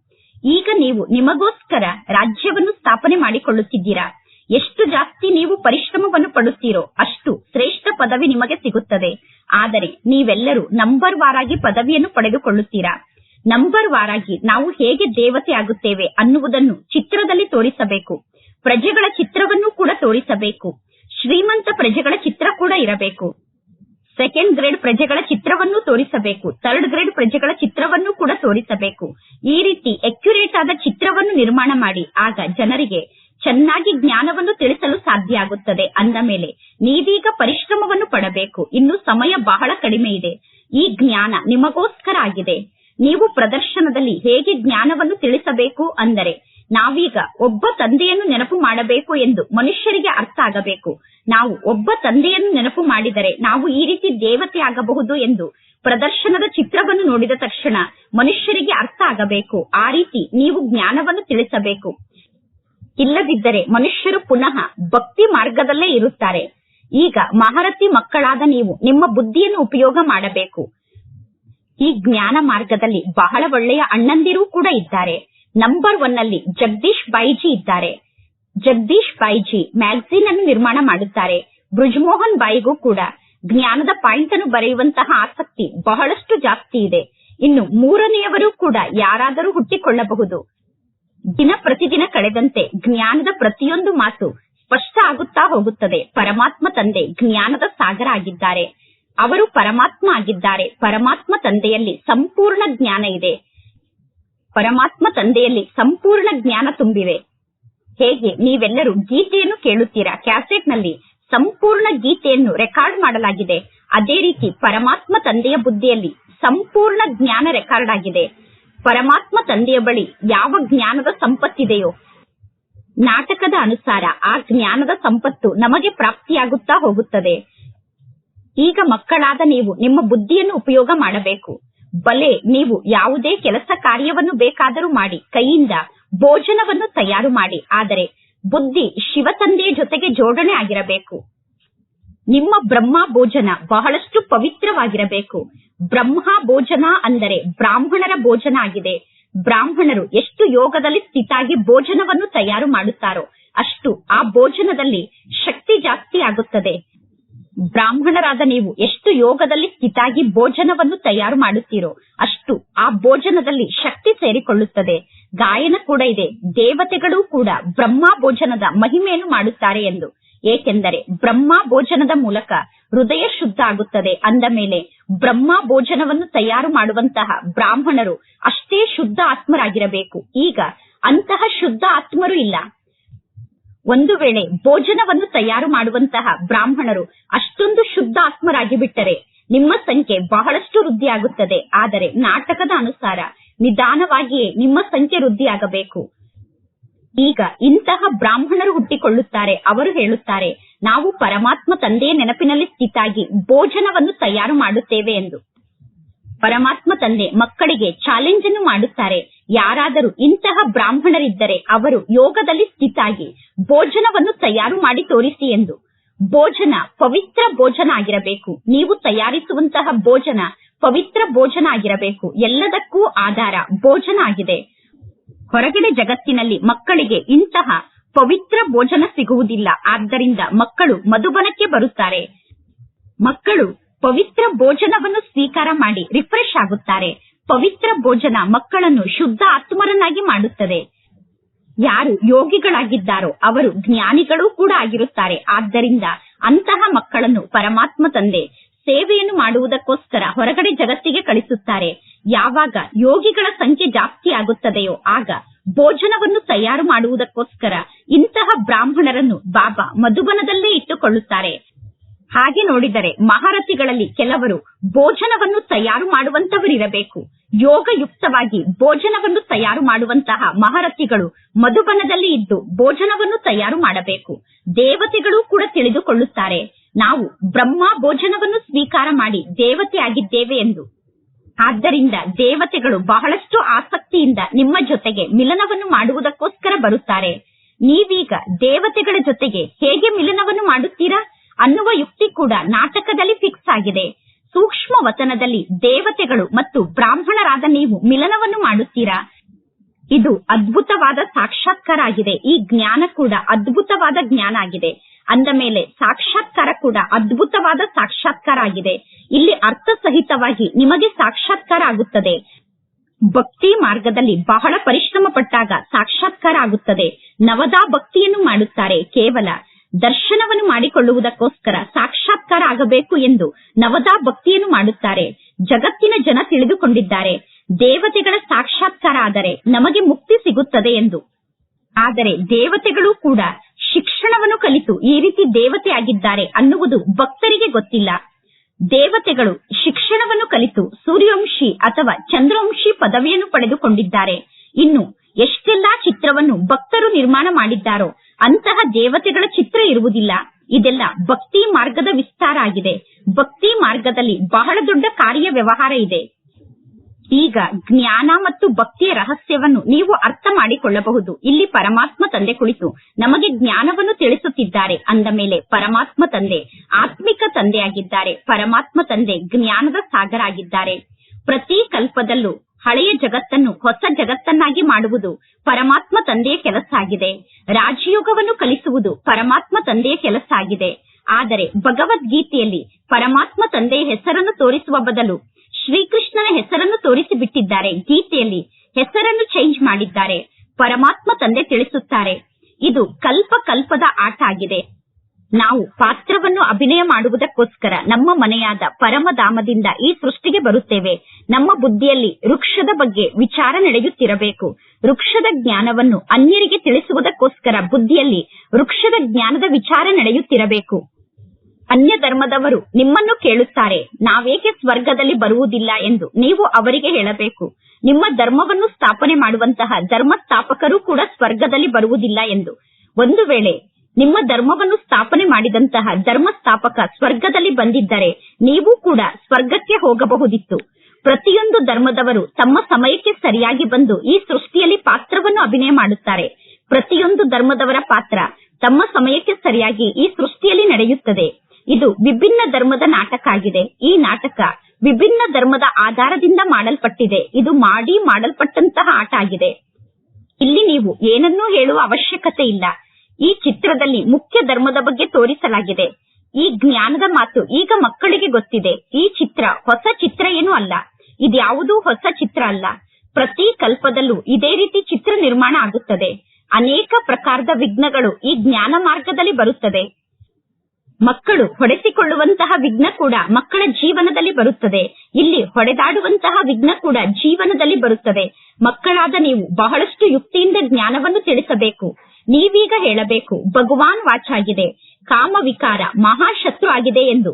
ಈಗ ನೀವು ನಿಮಗೋಸ್ಕರ ರಾಜ್ಯವನ್ನು ಸ್ಥಾಪನೆ ಮಾಡಿಕೊಳ್ಳುತ್ತಿದ್ದೀರಾ? ಎಷ್ಟು ಜಾಸ್ತಿ ನೀವು ಪರಿಶ್ರಮವನ್ನು ಪಡುತ್ತೀರೋ ಅಷ್ಟು ಶ್ರೇಷ್ಠ ಪದವಿ ನಿಮಗೆ ಸಿಗುತ್ತದೆ. ಆದರೆ ನೀವೆಲ್ಲರೂ ನಂಬರ್ ವಾರಾಗಿ ಪದವಿಯನ್ನು ಪಡೆದುಕೊಳ್ಳುತ್ತೀರಾ? ನಂಬರ್ ವಾರಾಗಿ ನಾವು ಹೇಗೆ ದೇವತೆ ಆಗುತ್ತೇವೆ ಅನ್ನುವುದನ್ನು ಚಿತ್ರದಲ್ಲಿ ತೋರಿಸಬೇಕು. ಪ್ರಜೆಗಳ ಚಿತ್ರವನ್ನು ಕೂಡ ತೋರಿಸಬೇಕು. ಶ್ರೀಮಂತ ಪ್ರಜೆಗಳ ಚಿತ್ರ ಕೂಡ ಇರಬೇಕು. ಸೆಕೆಂಡ್ ಗ್ರೇಡ್ ಪ್ರಜೆಗಳ ಚಿತ್ರವನ್ನು ತೋರಿಸಬೇಕು. ಥರ್ಡ್ ಗ್ರೇಡ್ ಪ್ರಜೆಗಳ ಚಿತ್ರವನ್ನು ಕೂಡ ತೋರಿಸಬೇಕು. ಈ ರೀತಿ ಅಕ್ಯುರೇಟ್ ಆದ ಚಿತ್ರವನ್ನು ನಿರ್ಮಾಣ ಮಾಡಿ, ಆಗ ಜನರಿಗೆ ಚೆನ್ನಾಗಿ ಜ್ಞಾನವನ್ನು ತಿಳಿಸಲು ಸಾಧ್ಯ ಆಗುತ್ತದೆ. ಅಂದ ಮೇಲೆ ನೀವೀಗ ಪರಿಶ್ರಮವನ್ನು ಪಡಬೇಕು. ಇನ್ನು ಸಮಯ ಬಹಳ ಕಡಿಮೆ ಇದೆ. ಈ ಜ್ಞಾನ ನಿಮಗೋಸ್ಕರ ಆಗಿದೆ. ನೀವು ಪ್ರದರ್ಶನದಲ್ಲಿ ಹೇಗೆ ಜ್ಞಾನವನ್ನು ತಿಳಿಸಬೇಕು ಅಂದರೆ ನಾವೀಗ ಒಬ್ಬ ತಂದೆಯನ್ನು ನೆನಪು ಮಾಡಬೇಕು ಎಂದು ಮನುಷ್ಯರಿಗೆ ಅರ್ಥ ಆಗಬೇಕು. ನಾವು ಒಬ್ಬ ತಂದೆಯನ್ನು ನೆನಪು ಮಾಡಿದರೆ ನಾವು ಈ ರೀತಿ ದೇವತೆ ಆಗಬಹುದು ಎಂದು ಪ್ರದರ್ಶನದ ಚಿತ್ರವನ್ನು ನೋಡಿದ ತಕ್ಷಣ ಮನುಷ್ಯರಿಗೆ ಅರ್ಥ ಆಗಬೇಕು. ಆ ರೀತಿ ನೀವು ಜ್ಞಾನವನ್ನು ತಿಳಿಸಬೇಕು. ಇಲ್ಲದಿದ್ದರೆ ಮನುಷ್ಯರು ಪುನಃ ಭಕ್ತಿ ಮಾರ್ಗದಲ್ಲೇ ಇರುತ್ತಾರೆ. ಈಗ ಮಹಾರಥಿ ಮಕ್ಕಳಾದ ನೀವು ನಿಮ್ಮ ಬುದ್ಧಿಯನ್ನು ಉಪಯೋಗ ಮಾಡಬೇಕು. ಈ ಜ್ಞಾನ ಮಾರ್ಗದಲ್ಲಿ ಬಹಳ ಒಳ್ಳೆಯ ಅಣ್ಣಂದಿರೂ ಕೂಡ ಇದ್ದಾರೆ. ನಂಬರ್ ಒನ್ ಅಲ್ಲಿ ಜಗದೀಶ್ ಬೈಜಿ ಇದ್ದಾರೆ. ಜಗದೀಶ್ ಬೈಜಿ ಮ್ಯಾಗಝೀನ್ ಅನ್ನು ನಿರ್ಮಾಣ ಮಾಡುತ್ತಾರೆ. ಬ್ರಿಜ್ಮೋಹನ್ ಬಾಯಿಗೂ ಕೂಡ ಜ್ಞಾನದ ಪಾಯಿಂಟ್ ಅನ್ನು ಬರೆಯುವಂತಹ ಆಸಕ್ತಿ ಬಹಳಷ್ಟು ಜಾಸ್ತಿ ಇದೆ. ಇನ್ನು ಮೂರನೆಯವರು ಕೂಡ ಯಾರಾದರೂ ಹುಟ್ಟಿಕೊಳ್ಳಬಹುದು. ದಿನ ಪ್ರತಿದಿನ ಕಳೆದಂತೆ ಜ್ಞಾನದ ಪ್ರತಿಯೊಂದು ಮಾತು ಸ್ಪಷ್ಟ ಆಗುತ್ತಾ ಹೋಗುತ್ತದೆ. ಪರಮಾತ್ಮ ತಂದೆ ಜ್ಞಾನದ ಸಾಗರ ಆಗಿದ್ದಾರೆ. ಅವರು ಪರಮಾತ್ಮ ಆಗಿದ್ದಾರೆ ಪರಮಾತ್ಮ ತಂದೆಯಲ್ಲಿ ಸಂಪೂರ್ಣ ಜ್ಞಾನ ಇದೆ. ಪರಮಾತ್ಮ ತಂದೆಯಲ್ಲಿ ಸಂಪೂರ್ಣ ಜ್ಞಾನ ತುಂಬಿವೆ. ಹೇಗೆ? ನೀವೆಲ್ಲರೂ ಗೀತೆಯನ್ನು ಕೇಳುತ್ತೀರಾ? ಕ್ಯಾಸೆಟ್ನಲ್ಲಿ ಸಂಪೂರ್ಣ ಗೀತೆಯನ್ನು ರೆಕಾರ್ಡ್ ಮಾಡಲಾಗಿದೆ. ಅದೇ ರೀತಿ ಪರಮಾತ್ಮ ತಂದೆಯ ಬುದ್ಧಿಯಲ್ಲಿ ಸಂಪೂರ್ಣ ಜ್ಞಾನ ರೆಕಾರ್ಡ್ ಆಗಿದೆ. ಪರಮಾತ್ಮ ತಂದೆಯ ಬಳಿ ಯಾವ ಜ್ಞಾನದ ಸಂಪತ್ತಿದೆಯೋ? ನಾಟಕದ ಅನುಸಾರ ಆ ಜ್ಞಾನದ ಸಂಪತ್ತು ನಮಗೆ ಪ್ರಾಪ್ತಿಯಾಗುತ್ತಾ ಹೋಗುತ್ತದೆ. ಈಗ ಮಕ್ಕಳಾದ ನೀವು ನಿಮ್ಮ ಬುದ್ಧಿಯನ್ನು ಉಪಯೋಗ ಮಾಡಬೇಕು. ಬಲೆ, ನೀವು ಯಾವುದೇ ಕೆಲಸ ಕಾರ್ಯವನ್ನು ಬೇಕಾದರೂ ಮಾಡಿ, ಕೈಯಿಂದ ಭೋಜನವನ್ನು ತಯಾರು ಮಾಡಿ, ಆದರೆ ಬುದ್ಧಿ ಶಿವತಂದೆಯ ಜೊತೆಗೆ ಜೋಡಣೆ ಆಗಿರಬೇಕು. ನಿಮ್ಮ ಬ್ರಹ್ಮ ಭೋಜನ ಬಹಳಷ್ಟು ಪವಿತ್ರವಾಗಿರಬೇಕು. ಬ್ರಹ್ಮ ಭೋಜನ ಅಂದರೆ ಬ್ರಾಹ್ಮಣರ ಭೋಜನ ಆಗಿದೆ. ಬ್ರಾಹ್ಮಣರು ಎಷ್ಟು ಯೋಗದಲ್ಲಿ ಸ್ಥಿತಾಗಿ ಭೋಜನವನ್ನು ತಯಾರು ಮಾಡುತ್ತಾರೋ ಅಷ್ಟು ಆ ಭೋಜನದಲ್ಲಿ ಶಕ್ತಿ ಜಾಸ್ತಿ ಆಗುತ್ತದೆ. ಬ್ರಾಹ್ಮಣರಾದ ನೀವು ಎಷ್ಟು ಯೋಗದಲ್ಲಿ ಸ್ಥಿತಾಗಿ ಭೋಜನವನ್ನು ತಯಾರು ಮಾಡುತ್ತೀರೋ ಅಷ್ಟು ಆ ಭೋಜನದಲ್ಲಿ ಶಕ್ತಿ ಸೇರಿಕೊಳ್ಳುತ್ತದೆ. ಗಾಯನ ಕೂಡ ಇದೆ. ದೇವತೆಗಳು ಕೂಡ ಬ್ರಹ್ಮ ಭೋಜನದ ಮಹಿಮೆಯನ್ನು ಮಾಡುತ್ತಾರೆ ಎಂದು. ಏಕೆಂದರೆ ಬ್ರಹ್ಮ ಭೋಜನದ ಮೂಲಕ ಹೃದಯ ಶುದ್ಧ ಆಗುತ್ತದೆ. ಅಂದ ಮೇಲೆ ಬ್ರಹ್ಮ ಭೋಜನವನ್ನು ತಯಾರು ಮಾಡುವಂತಹ ಬ್ರಾಹ್ಮಣರು ಅಷ್ಟೇ ಶುದ್ಧ ಆತ್ಮರಾಗಿರಬೇಕು. ಈಗ ಅಂತಹ ಶುದ್ಧ ಆತ್ಮರು ಇಲ್ಲ. ಒಂದು ವೇಳೆ ಭೋಜನವನ್ನು ತಯಾರು ಮಾಡುವಂತಹ ಬ್ರಾಹ್ಮಣರು ಅಷ್ಟೊಂದು ಶುದ್ಧ ಆತ್ಮರಾಗಿ ಬಿಟ್ಟರೆ ನಿಮ್ಮ ಸಂಖ್ಯೆ ಬಹಳಷ್ಟು ವೃದ್ಧಿಯಾಗುತ್ತದೆ. ಆದರೆ ನಾಟಕದ ಅನುಸಾರ ನಿಧಾನವಾಗಿಯೇ ನಿಮ್ಮ ಸಂಖ್ಯೆ ವೃದ್ಧಿಯಾಗಬೇಕು. ಈಗ ಇಂತಹ ಬ್ರಾಹ್ಮಣರು ಹುಟ್ಟಿಕೊಳ್ಳುತ್ತಾರೆ. ಅವರು ಹೇಳುತ್ತಾರೆ, ನಾವು ಪರಮಾತ್ಮ ತಂದೆಯ ನೆನಪಿನಲ್ಲಿ ಸ್ಥಿತಾಗಿ ಭೋಜನವನ್ನು ತಯಾರು ಮಾಡುತ್ತೇವೆ ಎಂದು. ಪರಮಾತ್ಮ ತಂದೆ ಮಕ್ಕಳಿಗೆ ಚಾಲೆಂಜ್ ಅನ್ನು ಮಾಡುತ್ತಾರೆ. ಯಾರಾದರೂ ಇಂತಹ ಬ್ರಾಹ್ಮಣರಿದ್ದರೆ ಅವರು ಯೋಗದಲ್ಲಿ ಸ್ಥಿತಾಗಿ ಭೋಜನವನ್ನು ತಯಾರು ಮಾಡಿ ತೋರಿಸಿ ಎಂದು. ಭೋಜನ ಪವಿತ್ರ ಭೋಜನ ಆಗಿರಬೇಕು. ನೀವು ತಯಾರಿಸುವಂತಹ ಭೋಜನ ಪವಿತ್ರ ಭೋಜನ ಆಗಿರಬೇಕು. ಎಲ್ಲದಕ್ಕೂ ಆಧಾರ ಭೋಜನ ಆಗಿದೆ. ಹೊರಗಡೆ ಜಗತ್ತಿನಲ್ಲಿ ಮಕ್ಕಳಿಗೆ ಇಂತಹ ಪವಿತ್ರ ಭೋಜನ ಸಿಗುವುದಿಲ್ಲ. ಆದ್ದರಿಂದ ಮಕ್ಕಳು ಮಧುಬನಕ್ಕೆ ಬರುತ್ತಾರೆ. ಮಕ್ಕಳು ಪವಿತ್ರ ಭೋಜನವನ್ನು ಸ್ವೀಕಾರ ಮಾಡಿ ರಿಫ್ರೆಶ್ ಆಗುತ್ತಾರೆ. ಪವಿತ್ರ ಭೋಜನ ಮಕ್ಕಳನ್ನು ಶುದ್ಧ ಆತ್ಮರನ್ನಾಗಿ ಮಾಡುತ್ತದೆ. ಯಾರು ಯೋಗಿಗಳಾಗಿದ್ದಾರೋ ಅವರು ಜ್ಞಾನಿಗಳು ಕೂಡ ಆಗಿರುತ್ತಾರೆ. ಆದ್ದರಿಂದ ಅಂತಹ ಮಕ್ಕಳನ್ನು ಪರಮಾತ್ಮ ತಂದೆ ಸೇವೆಯನ್ನು ಮಾಡುವುದಕ್ಕೋಸ್ಕರ ಹೊರಗಡೆ ಜಗತ್ತಿಗೆ ಕಳಿಸುತ್ತಾರೆ. ಯಾವಾಗ ಯೋಗಿಗಳ ಸಂಖ್ಯೆ ಜಾಸ್ತಿ ಆಗುತ್ತದೆಯೋ ಆಗ ಭೋಜನವನ್ನು ತಯಾರು ಮಾಡುವುದಕ್ಕೋಸ್ಕರ ಇಂತಹ ಬ್ರಾಹ್ಮಣರನ್ನು ಬಾಬಾ ಮಧುಬನದಲ್ಲೇ ಇಟ್ಟುಕೊಳ್ಳುತ್ತಾರೆ. ಹಾಗೆ ನೋಡಿದರೆ ಮಹಾರಥಿಗಳಲ್ಲಿ ಕೆಲವರು ಭೋಜನವನ್ನು ತಯಾರು ಮಾಡುವಂತವರಿರಬೇಕು. ಯೋಗಯುಕ್ತವಾಗಿ ಭೋಜನವನ್ನು ತಯಾರು ಮಾಡುವಂತಹ ಮಹಾರಥಿಗಳು ಮಧುಬನದಲ್ಲಿ ಇದ್ದು ಭೋಜನವನ್ನು ತಯಾರು ಮಾಡಬೇಕು. ದೇವತೆಗಳು ಕೂಡ ತಿಳಿದುಕೊಳ್ಳುತ್ತಾರೆ. ನಾವು ಬ್ರಹ್ಮ ಭೋಜನವನ್ನು ಸ್ವೀಕಾರ ಮಾಡಿ ದೇವತೆ ಆಗಿದ್ದೇವೆ ಎಂದು. ಆದ್ದರಿಂದ ದೇವತೆಗಳು ಬಹಳಷ್ಟು ಆಸಕ್ತಿಯಿಂದ ನಿಮ್ಮ ಜೊತೆಗೆ ಮಿಲನವನ್ನು ಮಾಡುವುದಕ್ಕೋಸ್ಕರ ಬರುತ್ತಾರೆ. ನೀವೀಗ ದೇವತೆಗಳ ಜೊತೆಗೆ ಹೇಗೆ ಮಿಲನವನ್ನು ಮಾಡುತ್ತೀರಾ? ಅನ್ನುವ ಯುಕ್ತಿ ಕೂಡ ನಾಟಕದಲ್ಲಿ ಫಿಕ್ಸ್ ಆಗಿದೆ. ಸೂಕ್ಷ್ಮ ವಚನದಲ್ಲಿ ದೇವತೆಗಳು ಮತ್ತು ಬ್ರಾಹ್ಮಣರಾದ ನೀವು ಮಿಲನವನ್ನು ಮಾಡುತ್ತೀರಾ? ಇದು ಅದ್ಭುತವಾದ ಸಾಕ್ಷಾತ್ಕಾರ ಆಗಿದೆ ಈ ಜ್ಞಾನ ಕೂಡ ಅದ್ಭುತವಾದ ಜ್ಞಾನ ಆಗಿದೆ. ಅಂದ ಮೇಲೆ ಸಾಕ್ಷಾತ್ಕಾರ ಕೂಡ ಅದ್ಭುತವಾದ ಸಾಕ್ಷಾತ್ಕಾರ ಆಗಿದೆ. ಇಲ್ಲಿ ಅರ್ಥ ಸಹಿತವಾಗಿ ನಿಮಗೆ ಸಾಕ್ಷಾತ್ಕಾರ ಆಗುತ್ತದೆ. ಭಕ್ತಿ ಮಾರ್ಗದಲ್ಲಿ ಬಹಳ ಪರಿಶ್ರಮ ಪಟ್ಟಾಗ ಸಾಕ್ಷಾತ್ಕಾರ ಆಗುತ್ತದೆ. ನವದಾ ಭಕ್ತಿಯನ್ನು ಮಾಡುತ್ತಾರೆ ಕೇವಲ. ದರ್ಶನವನ್ನು ಮಾಡಿಕೊಳ್ಳುವುದಕ್ಕೋಸ್ಕರ ಸಾಕ್ಷಾತ್ಕಾರ ಆಗಬೇಕು ಎಂದು ನವದಾ ಭಕ್ತಿಯನ್ನು ಮಾಡುತ್ತಾರೆ. ಜಗತ್ತಿನ ಜನ ತಿಳಿದುಕೊಂಡಿದ್ದಾರೆ. ದೇವತೆಗಳ ಸಾಕ್ಷಾತ್ಕಾರ ಆದರೆ ನಮಗೆ ಮುಕ್ತಿ ಸಿಗುತ್ತದೆ ಎಂದು. ಆದರೆ ದೇವತೆಗಳು ಕೂಡ ಶಿಕ್ಷಣವನ್ನು ಕಲಿತು ಈ ರೀತಿ ದೇವತೆ ಆಗಿದ್ದಾರೆ ಅನ್ನುವುದು ಭಕ್ತರಿಗೆ ಗೊತ್ತಿಲ್ಲ. ದೇವತೆಗಳು ಶಿಕ್ಷಣವನ್ನು ಕಲಿತು ಸೂರ್ಯವಂಶಿ ಅಥವಾ ಚಂದ್ರವಂಶಿ ಪದವಿಯನ್ನು ಪಡೆದುಕೊಂಡಿದ್ದಾರೆ. ಇನ್ನು ಎಷ್ಟೆಲ್ಲಾ ಚಿತ್ರವನ್ನು ಭಕ್ತರು ನಿರ್ಮಾಣ ಮಾಡಿದ್ದಾರೋ ಅಂತಹ ದೇವತೆಗಳ ಚಿತ್ರ ಇರುವುದಿಲ್ಲ. ಇದೆಲ್ಲ ಭಕ್ತಿ ಮಾರ್ಗದ ವಿಸ್ತಾರ ಆಗಿದೆ. ಭಕ್ತಿ ಮಾರ್ಗದಲ್ಲಿ ಬಹಳ ದೊಡ್ಡ ಕಾರ್ಯ ವ್ಯವಹಾರ ಇದೆ. ಈಗ ಜ್ಞಾನ ಮತ್ತು ಭಕ್ತಿಯ ರಹಸ್ಯವನ್ನು ನೀವು ಅರ್ಥ ಮಾಡಿಕೊಳ್ಳಬಹುದು. ಇಲ್ಲಿ ಪರಮಾತ್ಮ ತಂದೆ ಕುಳಿತು ನಮಗೆ ಜ್ಞಾನವನ್ನು ತಿಳಿಸುತ್ತಿದ್ದಾರೆ. ಅಂದ ಮೇಲೆ ಪರಮಾತ್ಮ ತಂದೆ, ಆತ್ಮಿಕ ತಂದೆಯಾಗಿದ್ದಾರೆ. ಪರಮಾತ್ಮ ತಂದೆ ಜ್ಞಾನದ ಸಾಗರ ಆಗಿದ್ದಾರೆ ಪ್ರತಿ ಕಲ್ಪದಲ್ಲೂ ಹಳೆಯ ಜಗತ್ತನ್ನು ಹೊಸ ಜಗತ್ತನ್ನಾಗಿ ಮಾಡುವುದು ಪರಮಾತ್ಮ ತಂದೆಯ ಕೆಲಸ ಆಗಿದೆ ರಾಜಯೋಗವನ್ನು ಕಲಿಸುವುದು ಪರಮಾತ್ಮ ತಂದೆಯ ಕೆಲಸ ಆಗಿದೆ ಆದರೆ ಭಗವದ್ಗೀತೆಯಲ್ಲಿ ಪರಮಾತ್ಮ ತಂದೆಯ ಹೆಸರನ್ನು ತೋರಿಸುವ ಬದಲು ಶ್ರೀಕೃಷ್ಣನ ಹೆಸರನ್ನು ತೋರಿಸಿ ಬಿಟ್ಟಿದ್ದಾರೆ ಗೀತೆಯಲ್ಲಿ ಹೆಸರನ್ನು ಚೇಂಜ್ ಮಾಡಿದ್ದಾರೆ. ಪರಮಾತ್ಮ ತಂದೆ ತಿಳಿಸುತ್ತಾರೆ. ಇದು ಕಲ್ಪ ಕಲ್ಪದ ಆಟ ಆಗಿದೆ. ನಾವು ಪಾತ್ರವನ್ನು ಅಭಿನಯ ಮಾಡುವುದಕ್ಕೋಸ್ಕರ ನಮ್ಮ ಮನೆಯಾದ ಪರಮಧಾಮದಿಂದ ಈ ಸೃಷ್ಟಿಗೆ ಬರುತ್ತೇವೆ. ನಮ್ಮ ಬುದ್ಧಿಯಲ್ಲಿ ವೃಕ್ಷದ ಬಗ್ಗೆ ವಿಚಾರ ನಡೆಯುತ್ತಿರಬೇಕು. ವೃಕ್ಷದ ಜ್ಞಾನವನ್ನು ಅನ್ಯರಿಗೆ ತಿಳಿಸುವುದಕ್ಕೋಸ್ಕರ ಬುದ್ಧಿಯಲ್ಲಿ ವೃಕ್ಷದ ಜ್ಞಾನದ ವಿಚಾರ ನಡೆಯುತ್ತಿರಬೇಕು. ಅನ್ಯ ಧರ್ಮದವರು ನಿಮ್ಮನ್ನು ಕೇಳುತ್ತಾರೆ, ನಾವೇಕೆ ಸ್ವರ್ಗದಲ್ಲಿ ಬರುವುದಿಲ್ಲ ಎಂದು ನೀವು ಅವರಿಗೆ ಹೇಳಬೇಕು. ನಿಮ್ಮ ಧರ್ಮವನ್ನು ಸ್ಥಾಪನೆ ಮಾಡುವಂತಹ ಧರ್ಮ ಸ್ಥಾಪಕರು ಕೂಡ ಸ್ವರ್ಗದಲ್ಲಿ ಬರುವುದಿಲ್ಲ ಎಂದು. ಒಂದು ವೇಳೆ ನಿಮ್ಮ ಧರ್ಮವನ್ನು ಸ್ಥಾಪನೆ ಮಾಡಿದಂತಹ ಧರ್ಮ ಸ್ಥಾಪಕ ಸ್ವರ್ಗದಲ್ಲಿ ಬಂದಿದ್ದರೆ ನೀವು ಕೂಡ ಸ್ವರ್ಗಕ್ಕೆ ಹೋಗಬಹುದಿತ್ತು. ಪ್ರತಿಯೊಂದು ಧರ್ಮದವರು ತಮ್ಮ ಸಮಯಕ್ಕೆ ಸರಿಯಾಗಿ ಬಂದು ಈ ಸೃಷ್ಟಿಯಲ್ಲಿ ಪಾತ್ರವನ್ನು ಅಭಿನಯ ಮಾಡುತ್ತಾರೆ. ಪ್ರತಿಯೊಂದು ಧರ್ಮದವರ ಪಾತ್ರ ತಮ್ಮ ಸಮಯಕ್ಕೆ ಸರಿಯಾಗಿ ಈ ಸೃಷ್ಟಿಯಲ್ಲಿ ನಡೆಯುತ್ತದೆ. ಇದು ವಿಭಿನ್ನ ಧರ್ಮದ ನಾಟಕ ಆಗಿದೆ. ಈ ನಾಟಕ ವಿಭಿನ್ನ ಧರ್ಮದ ಆಧಾರದಿಂದ ಮಾಡಲ್ಪಟ್ಟಿದೆ. ಇದು ಮಾಡಿ ಮಾಡಲ್ಪಟ್ಟಂತಹ ಆಟ ಆಗಿದೆ. ಇಲ್ಲಿ ನೀವು ಏನನ್ನೂ ಹೇಳುವ ಅವಶ್ಯಕತೆ ಇಲ್ಲ. ಈ ಚಿತ್ರದಲ್ಲಿ ಮುಖ್ಯ ಧರ್ಮದ ಬಗ್ಗೆ ತೋರಿಸಲಾಗಿದೆ. ಈ ಜ್ಞಾನದ ಮಾತು ಈಗ ಮಕ್ಕಳಿಗೆ ಗೊತ್ತಿದೆ. ಈ ಚಿತ್ರ ಹೊಸ ಚಿತ್ರ ಏನೂ ಅಲ್ಲ. ಇದ್ಯಾವುದೂ ಹೊಸ ಚಿತ್ರ ಅಲ್ಲ. ಪ್ರತಿ ಕಲ್ಪದಲ್ಲೂ ಇದೇ ರೀತಿ ಚಿತ್ರ ನಿರ್ಮಾಣ ಆಗುತ್ತದೆ. ಅನೇಕ ಪ್ರಕಾರದ ವಿಘ್ನಗಳು ಈ ಜ್ಞಾನ ಮಾರ್ಗದಲ್ಲಿ ಬರುತ್ತದೆ. ಮಕ್ಕಳು ಹೊಡೆಸಿಕೊಳ್ಳುವಂತಹ ವಿಘ್ನ ಕೂಡ ಮಕ್ಕಳ ಜೀವನದಲ್ಲಿ ಬರುತ್ತದೆ. ಇಲ್ಲಿ ಹೊಡೆದಾಡುವಂತಹ ವಿಘ್ನ ಕೂಡ ಜೀವನದಲ್ಲಿ ಬರುತ್ತದೆ. ಮಕ್ಕಳಾದ ನೀವು ಬಹಳಷ್ಟು ಯುಕ್ತಿಯಿಂದ ಜ್ಞಾನವನ್ನು ತಿಳಿಸಬೇಕು. ನೀವೀಗ ಹೇಳಬೇಕು, ಭಗವಾನ್ ವಾಚಾಗಿದೆ, ಕಾಮ ವಿಕಾರ ಮಹಾಶತ್ರು ಆಗಿದೆ ಎಂದು.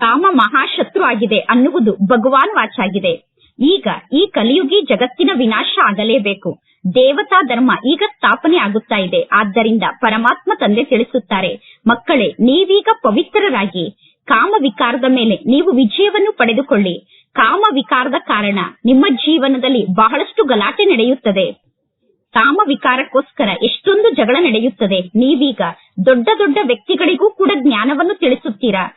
ಕಾಮ ಮಹಾಶತ್ರು ಆಗಿದೆ ಅನ್ನುವುದು ಭಗವಾನ್ ವಾಚಾಗಿದೆ. ಈಗ ಈ ಕಲಿಯುಗಿ ಜಗತ್ತಿನ ವಿನಾಶ ಆಗಲೇಬೇಕು. ದೇವತಾ ಧರ್ಮ ಈಗ ಸ್ಥಾಪನೆ ಆಗುತ್ತಾ ಇದೆ. ಆದ್ದರಿಂದ ಪರಮಾತ್ಮ ತಂದೆ ತಿಳಿಸುತ್ತಾರೆ, ಮಕ್ಕಳೇ, ನೀವೀಗ ಪವಿತ್ರರಾಗಿ. ಕಾಮ ವಿಕಾರದ ಮೇಲೆ ನೀವು ವಿಜಯವನ್ನು ಪಡೆದುಕೊಳ್ಳಿ. ಕಾಮ ವಿಕಾರದ ಕಾರಣ ನಿಮ್ಮ ಜೀವನದಲ್ಲಿ ಬಹಳಷ್ಟು ಗಲಾಟೆ ನಡೆಯುತ್ತದೆ. ಕಾಮ ವಿಕಾರಕ್ಕೋಸ್ಕರ ಎಷ್ಟೊಂದು ಜಗಳ ನಡೆಯುತ್ತದೆ. ನೀವೀಗ ದೊಡ್ಡ ದೊಡ್ಡ ವ್ಯಕ್ತಿಗಳಿಗೂ ಕೂಡ ಜ್ಞಾನವನ್ನು ತಿಳಿಸುತ್ತೀರಾ?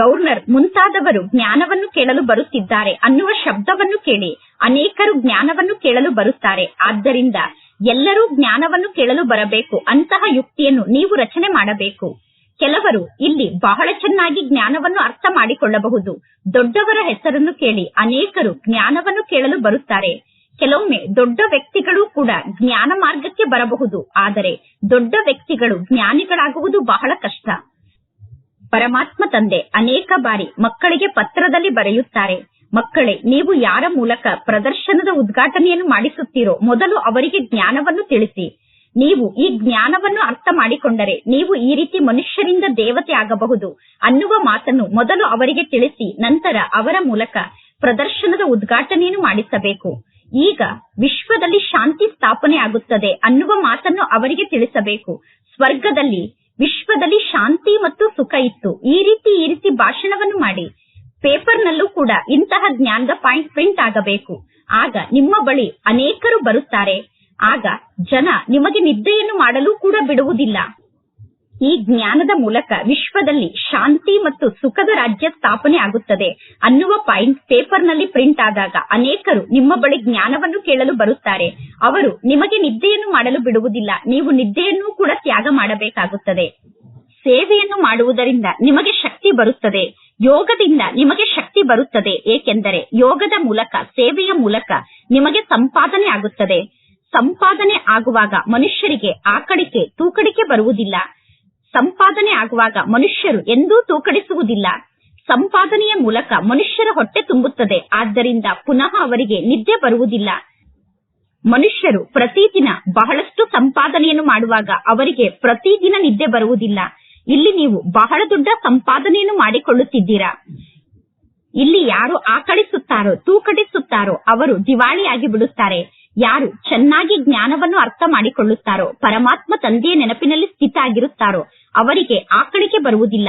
ಗೌರ್ನರ್, ಮುಂತಾದವರು ಜ್ಞಾನವನ್ನು ಕೇಳಲು ಬರುತ್ತಿದ್ದಾರೆ. ಅನ್ನುವ ಶಬ್ದವನ್ನು ಕೇಳಿ ಅನೇಕರು ಜ್ಞಾನವನ್ನು ಕೇಳಲು ಬರುತ್ತಾರೆ. ಆದ್ದರಿಂದ ಎಲ್ಲರೂ ಜ್ಞಾನವನ್ನು ಕೇಳಲು ಬರಬೇಕು. ಅಂತಹ ಯುಕ್ತಿಯನ್ನು ನೀವು ರಚನೆ ಮಾಡಬೇಕು. ಕೆಲವರು ಇಲ್ಲಿ ಬಹಳ ಚೆನ್ನಾಗಿ ಜ್ಞಾನವನ್ನು ಅರ್ಥ ಮಾಡಿಕೊಳ್ಳಬಹುದು. ದೊಡ್ಡವರ ಹೆಸರನ್ನು ಕೇಳಿ ಅನೇಕರು ಜ್ಞಾನವನ್ನು ಕೇಳಲು ಬರುತ್ತಾರೆ. ಕೆಲವೊಮ್ಮೆ ದೊಡ್ಡ ವ್ಯಕ್ತಿಗಳು ಕೂಡ ಜ್ಞಾನ ಮಾರ್ಗಕ್ಕೆ ಬರಬಹುದು. ಆದರೆ ದೊಡ್ಡ ವ್ಯಕ್ತಿಗಳು ಜ್ಞಾನಿಗಳಾಗುವುದು ಬಹಳ ಕಷ್ಟ. ಪರಮಾತ್ಮ ತಂದೆ ಅನೇಕ ಬಾರಿ ಮಕ್ಕಳಿಗೆ ಪತ್ರದಲ್ಲಿ ಬರೆಯುತ್ತಾರೆ. ಮಕ್ಕಳೇ, ನೀವು ಯಾರ ಮೂಲಕ ಪ್ರದರ್ಶನದ ಉದ್ಘಾಟನೆಯನ್ನು ಮಾಡಿಸುತ್ತೀರೋ ಮೊದಲು ಅವರಿಗೆ ಜ್ಞಾನವನ್ನು ತಿಳಿಸಿ. ನೀವು ಈ ಜ್ಞಾನವನ್ನು ಅರ್ಥ ಮಾಡಿಕೊಂಡರೆ ನೀವು ಈ ರೀತಿ ಮನುಷ್ಯರಿಂದ ದೇವತೆ ಆಗಬಹುದು ಅನ್ನುವ ಮಾತನ್ನು ಮೊದಲು ಅವರಿಗೆ ತಿಳಿಸಿ, ನಂತರ ಅವರ ಮೂಲಕ ಪ್ರದರ್ಶನದ ಉದ್ಘಾಟನೆಯನ್ನು ಮಾಡಿಸಬೇಕು. ಈಗ ವಿಶ್ವದಲ್ಲಿ ಶಾಂತಿ ಸ್ಥಾಪನೆ ಆಗುತ್ತದೆ ಅನ್ನುವ ಮಾತನ್ನು ಅವರಿಗೆ ತಿಳಿಸಬೇಕು. ಸ್ವರ್ಗದಲ್ಲಿ ವಿಶ್ವದಲ್ಲಿ ಶಾಂತಿ ಮತ್ತು ಸುಖ ಇತ್ತು. ಈ ರೀತಿ ಈ ರೀತಿ ಭಾಷಣವನ್ನು ಮಾಡಿ. ಪೇಪರ್ನಲ್ಲೂ ಕೂಡ ಇಂತಹ ಜ್ಞಾನದ ಪಾಯಿಂಟ್ ಪ್ರಿಂಟ್ ಆಗಬೇಕು. ಆಗ ನಿಮ್ಮ ಬಳಿ ಅನೇಕರು ಬರುತ್ತಾರೆ. ಆಗ ಜನ ನಿಮಗೆ ನಿದ್ದೆಯನ್ನು ಮಾಡಲು ಕೂಡ ಬಿಡುವುದಿಲ್ಲ. ಈ ಜ್ಞಾನದ ಮೂಲಕ ವಿಶ್ವದಲ್ಲಿ ಶಾಂತಿ ಮತ್ತು ಸುಖದ ರಾಜ್ಯ ಸ್ಥಾಪನೆ ಆಗುತ್ತದೆ ಅನ್ನುವ ಪಾಯಿಂಟ್ ಪೇಪರ್ನಲ್ಲಿ ಪ್ರಿಂಟ್ ಆದಾಗ ಅನೇಕರು ನಿಮ್ಮ ಬಳಿ ಜ್ಞಾನವನ್ನು ಕೇಳಲು ಬರುತ್ತಾರೆ. ಅವರು ನಿಮಗೆ ನಿದ್ದೆಯನ್ನು ಮಾಡಲು ಬಿಡುವುದಿಲ್ಲ, ನೀವು ನಿದ್ದೆಯನ್ನು ಕೂಡ ತ್ಯಾಗ ಮಾಡಬೇಕಾಗುತ್ತದೆ. ಸೇವೆಯನ್ನು ಮಾಡುವುದರಿಂದ ನಿಮಗೆ ಶಕ್ತಿ ಬರುತ್ತದೆ, ಯೋಗದಿಂದ ನಿಮಗೆ ಶಕ್ತಿ ಬರುತ್ತದೆ, ಏಕೆಂದರೆ ಯೋಗದ ಮೂಲಕ, ಸೇವೆಯ ಮೂಲಕ ನಿಮಗೆ ಸಂಪಾದನೆ ಆಗುತ್ತದೆ. ಸಂಪಾದನೆ ಆಗುವಾಗ ಮನುಷ್ಯರಿಗೆ ಆಕಡಿಕೆ ತೂಕಡಿಕೆ ಬರುವುದಿಲ್ಲ. ಸಂಪಾದನೆ ಆಗುವಾಗ ಮನುಷ್ಯರು ಎಂದೂ ತೂಕಡಿಸುವುದಿಲ್ಲ. ಸಂಪಾದನೆಯ ಮೂಲಕ ಮನುಷ್ಯರ ಹೊಟ್ಟೆ ತುಂಬುತ್ತದೆ. ಆದ್ದರಿಂದ ಪುನಃ ಅವರಿಗೆ ನಿದ್ದೆ ಬರುವುದಿಲ್ಲ. ಮನುಷ್ಯರು ಪ್ರತಿದಿನ ಬಹಳಷ್ಟು ಸಂಪಾದನೆಯನ್ನು ಮಾಡುವಾಗ ಅವರಿಗೆ ಪ್ರತಿದಿನ ನಿದ್ದೆ ಬರುವುದಿಲ್ಲ. ಇಲ್ಲಿ ನೀವು ಬಹಳ ದೊಡ್ಡ ಸಂಪಾದನೆಯನ್ನು ಮಾಡಿಕೊಳ್ಳುತ್ತಿದ್ದೀರಾ? ಇಲ್ಲಿ ಯಾರು ಆಕಳಿಸುತ್ತಾರೋ, ತೂಕಡಿಸುತ್ತಾರೋ, ಅವರು ದಿವಾಳಿಯಾಗಿ ಬಿಡುತ್ತಾರೆ. ಯಾರು ಚೆನ್ನಾಗಿ ಜ್ಞಾನವನ್ನು ಅರ್ಥ ಮಾಡಿಕೊಳ್ಳುತ್ತಾರೋ, ಪರಮಾತ್ಮ ತಂದೆಯ ನೆನಪಿನಲ್ಲಿ ಸ್ಥಿತ ಆಗಿರುತ್ತಾರೋ ಅವರಿಗೆ ಆಕಳಿಕೆ ಬರುವುದಿಲ್ಲ.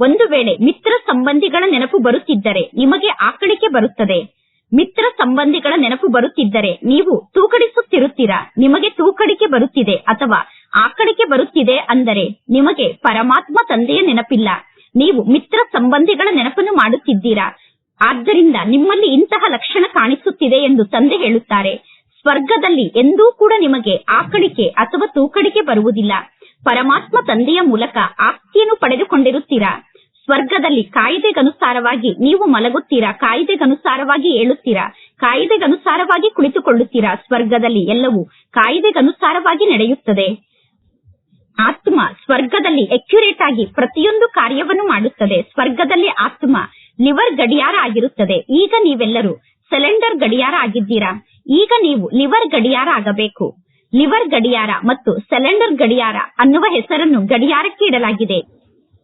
ಒಂದು ವೇಳೆ ಮಿತ್ರ ಸಂಬಂಧಿಗಳ ನೆನಪು ಬರುತ್ತಿದ್ದರೆ ನಿಮಗೆ ಆಕಳಿಕೆ ಬರುತ್ತದೆ. ಮಿತ್ರ ಸಂಬಂಧಿಗಳ ನೆನಪು ಬರುತ್ತಿದ್ದರೆ ನೀವು ತೂಕಡಿಸುತ್ತಿರುತ್ತೀರಾ? ನಿಮಗೆ ತೂಕಡಿಕೆ ಬರುತ್ತಿದೆ ಅಥವಾ ಆಕಳಿಕೆ ಬರುತ್ತಿದೆ ಅಂದರೆ ನಿಮಗೆ ಪರಮಾತ್ಮ ತಂದೆಯ ನೆನಪಿಲ್ಲ. ನೀವು ಮಿತ್ರ ಸಂಬಂಧಿಗಳ ನೆನಪನ್ನು ಮಾಡುತ್ತಿದ್ದೀರಾ? ಆದ್ದರಿಂದ ನಿಮ್ಮಲ್ಲಿ ಇಂತಹ ಲಕ್ಷಣ ಕಾಣಿಸುತ್ತಿದೆ ಎಂದು ತಂದೆ ಹೇಳುತ್ತಾರೆ. ಸ್ವರ್ಗದಲ್ಲಿ ಎಂದೂ ಕೂಡ ನಿಮಗೆ ಆಕಳಿಕೆ ಅಥವಾ ತೂಕಡಿಕೆ ಬರುವುದಿಲ್ಲ. ಪರಮಾತ್ಮ ತಂದೆಯ ಮೂಲಕ ಆಸ್ತಿಯನ್ನು ಪಡೆದುಕೊಂಡಿರುತ್ತೀರಾ? ಸ್ವರ್ಗದಲ್ಲಿ ಕಾಯ್ದೆಗನುಸಾರವಾಗಿ ನೀವು ಮಲಗುತ್ತೀರಾ? ಕಾಯಿದೆಗನುಸಾರವಾಗಿ ಏಳುತ್ತೀರಾ? ಕಾಯ್ದೆಗನುಸಾರವಾಗಿ ಕುಳಿತುಕೊಳ್ಳುತ್ತೀರಾ? ಸ್ವರ್ಗದಲ್ಲಿ ಎಲ್ಲವೂ ಕಾಯ್ದೆಗನುಸಾರವಾಗಿ ನಡೆಯುತ್ತದೆ. ಆತ್ಮ ಸ್ವರ್ಗದಲ್ಲಿ ಅಕ್ಯುರೇಟ್ ಆಗಿ ಪ್ರತಿಯೊಂದು ಕಾರ್ಯವನ್ನು ಮಾಡುತ್ತದೆ. ಸ್ವರ್ಗದಲ್ಲಿ ಆತ್ಮ ಲಿವರ್ ಗಡಿಯಾರ ಆಗಿರುತ್ತದೆ. ಈಗ ನೀವೆಲ್ಲರೂ ಸಿಲಿಂಡರ್ ಗಡಿಯಾರ ಆಗಿದ್ದೀರಾ? ಈಗ ನೀವು ಲಿವರ್ ಗಡಿಯಾರ ಆಗಬೇಕು. ಲಿವರ್ ಗಡಿಯಾರ ಮತ್ತು ಸೆಲೆಂಡರ್ ಗಡಿಯಾರ ಅನ್ನುವ ಹೆಸರನ್ನು ಗಡಿಯಾರಕ್ಕೆ ಇಡಲಾಗಿದೆ.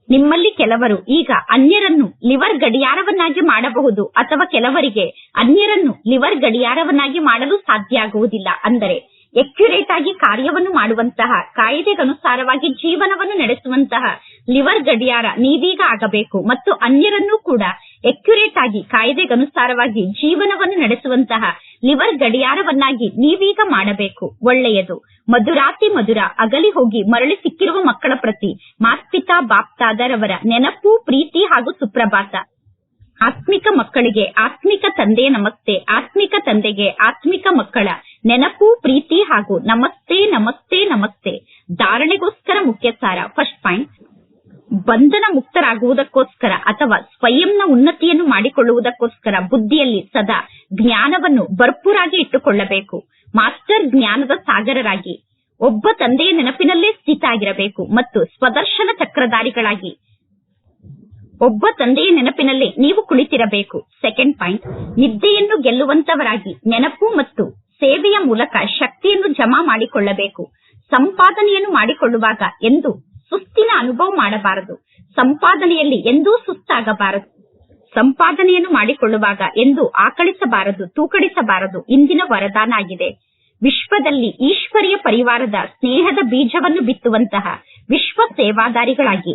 ನಿಮ್ಮಲ್ಲಿ ಕೆಲವರು ಈಗ ಅನ್ಯರನ್ನು ಲಿವರ್ ಗಡಿಯಾರವನ್ನಾಗಿ ಮಾಡಬಹುದು ಅಥವಾ ಕೆಲವರಿಗೆ ಅನ್ಯರನ್ನು ಲಿವರ್ ಗಡಿಯಾರವನ್ನಾಗಿ ಮಾಡಲು ಸಾಧ್ಯ ಆಗುವುದಿಲ್ಲ ಅಂದರೆ ಎಕ್ಯುರೇಟ್ ಆಗಿ ಕಾರ್ಯವನ್ನು ಮಾಡುವಂತಹ ಕಾಯ್ದೆಗನುಸಾರವಾಗಿ ಜೀವನವನ್ನು ನಡೆಸುವಂತಹ ಲಿವರ್ ಗಡಿಯಾರ ನೀವೀಗ ಆಗಬೇಕು ಮತ್ತು ಅನ್ಯರನ್ನು ಕೂಡ ಎಕ್ಯುರೇಟ್ ಆಗಿ ಕಾಯ್ದೆಗನುಸಾರವಾಗಿ ಜೀವನವನ್ನು ನಡೆಸುವಂತಹ ಲಿವರ್ ಗಡಿಯಾರವನ್ನಾಗಿ ನೀವೀಗ ಮಾಡಬೇಕು. ಒಳ್ಳೆಯದು. ಮಧುರಾತಿ ಮಧುರ, ಅಗಲಿ ಹೋಗಿ ಮರಳಿ ಸಿಕ್ಕಿರುವ ಮಕ್ಕಳ ಪ್ರತಿ ಮಾತ್ಪಿತಾ ಬಾಪ್ತಾದರವರ ನೆನಪು, ಪ್ರೀತಿ ಹಾಗೂ ಸುಪ್ರಭಾತ. ಆತ್ಮಿಕ ಮಕ್ಕಳಿಗೆ ಆತ್ಮಿಕ ತಂದೆ ನಮಸ್ತೆ, ಆತ್ಮಿಕ ತಂದೆಗೆ ಆತ್ಮಿಕ ಮಕ್ಕಳ ನೆನಪು, ಪ್ರೀತಿ ಹಾಗೂ ನಮಸ್ತೆ ನಮಸ್ತೆ ನಮಸ್ತೆ. ಧಾರಣೆಗೋಸ್ಕರ ಮುಖ್ಯ ಸಾರ ಫಸ್ಟ್ ಪಾಯಿಂಟ್ ಬಂಧನ ಮುಕ್ತರಾಗುವುದಕ್ಕೋಸ್ಕರ ಅಥವಾ ಸ್ವಯಂನ ಉನ್ನತಿಯನ್ನು ಮಾಡಿಕೊಳ್ಳುವುದಕ್ಕೋಸ್ಕರ ಬುದ್ಧಿಯಲ್ಲಿ ಸದಾ ಜ್ಞಾನವನ್ನು ಭರ್ಪೂರಾಗಿ ಇಟ್ಟುಕೊಳ್ಳಬೇಕು. ಮಾಸ್ಟರ್ ಜ್ಞಾನದ ಸಾಗರರಾಗಿ, ಒಬ್ಬ ತಂದೆಯ ನೆನಪಿನಲ್ಲೇ ಸ್ಥಿತ ಆಗಿರಬೇಕು ಮತ್ತು ಸ್ವದರ್ಶನ ಚಕ್ರಧಾರಿಗಳಾಗಿ, ಒಬ್ಬ ತಂದೆಯ ನೆನಪಿನಲ್ಲೇ ನೀವು ಕುಳಿತಿರಬೇಕು. ಸೆಕೆಂಡ್ ಪಾಯಿಂಟ್, ನಿದ್ದೆಯನ್ನು ಗೆಲ್ಲುವಂತವರಾಗಿ ನೆನಪು ಮತ್ತು ಸೇವೆಯ ಮೂಲಕ ಶಕ್ತಿಯನ್ನು ಜಮಾ ಮಾಡಿಕೊಳ್ಳಬೇಕು. ಸಂಪಾದನೆಯನ್ನು ಮಾಡಿಕೊಳ್ಳುವಾಗ ಎಂದು ಸುಸ್ತಿನ ಅನುಭವ ಮಾಡಬಾರದು. ಸಂಪಾದನೆಯಲ್ಲಿ ಎಂದೂ ಸುಸ್ತಾಗಬಾರದು. ಸಂಪಾದನೆಯನ್ನು ಮಾಡಿಕೊಳ್ಳುವಾಗ ಎಂದು ಆಕಳಿಸಬಾರದು, ತೂಕಡಿಸಬಾರದು. ಇಂದಿನ ವರದಾನ ಆಗಿದೆ ವಿಶ್ವದಲ್ಲಿ ಈಶ್ವರಿಯ ಪರಿವಾರದ ಸ್ನೇಹದ ಬೀಜವನ್ನು ಬಿತ್ತುವಂತಹ ವಿಶ್ವ ಸೇವಾದಾರಿಗಳಾಗಿ.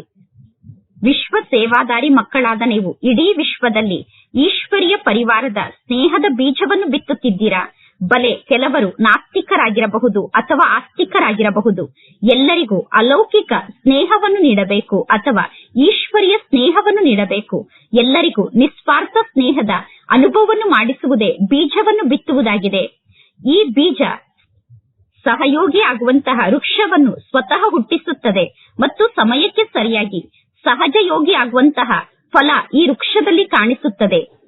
ವಿಶ್ವ ಸೇವಾದಾರಿ ಮಕ್ಕಳಾದ ನೀವು ಇಡೀ ವಿಶ್ವದಲ್ಲಿ ಈಶ್ವರಿಯ ಪರಿವಾರದ ಸ್ನೇಹದ ಬೀಜವನ್ನು ಬಿತ್ತುತ್ತಿದ್ದೀರಾ? ಬಲೆ ಕೆಲವರು ನಾಸ್ತಿಕರಾಗಿರಬಹುದು ಅಥವಾ ಆಸ್ತಿಕರಾಗಿರಬಹುದು. ಎಲ್ಲರಿಗೂ ಅಲೌಕಿಕ ಸ್ನೇಹವನ್ನು ನೀಡಬೇಕು ಅಥವಾ ಈಶ್ವರಿಯ ಸ್ನೇಹವನ್ನು ನೀಡಬೇಕು. ಎಲ್ಲರಿಗೂ ನಿಸ್ವಾರ್ಥ ಸ್ನೇಹದ ಅನುಭವವನ್ನು ಮಾಡಿಸುವುದೇ ಬೀಜವನ್ನು ಬಿತ್ತುವುದಾಗಿದೆ. ಈ ಬೀಜ ಸಹಯೋಗಿ ಆಗುವಂತಹ ವೃಕ್ಷವನ್ನು ಸ್ವತಃ ಹುಟ್ಟಿಸುತ್ತದೆ ಮತ್ತು ಸಮಯಕ್ಕೆ ಸರಿಯಾಗಿ ಸಹಜಯೋಗಿ ಆಗುವಂತಹ ಫಲ ಈ ವೃಕ್ಷದಲ್ಲಿ ಕಾಣಿಸುತ್ತದೆ.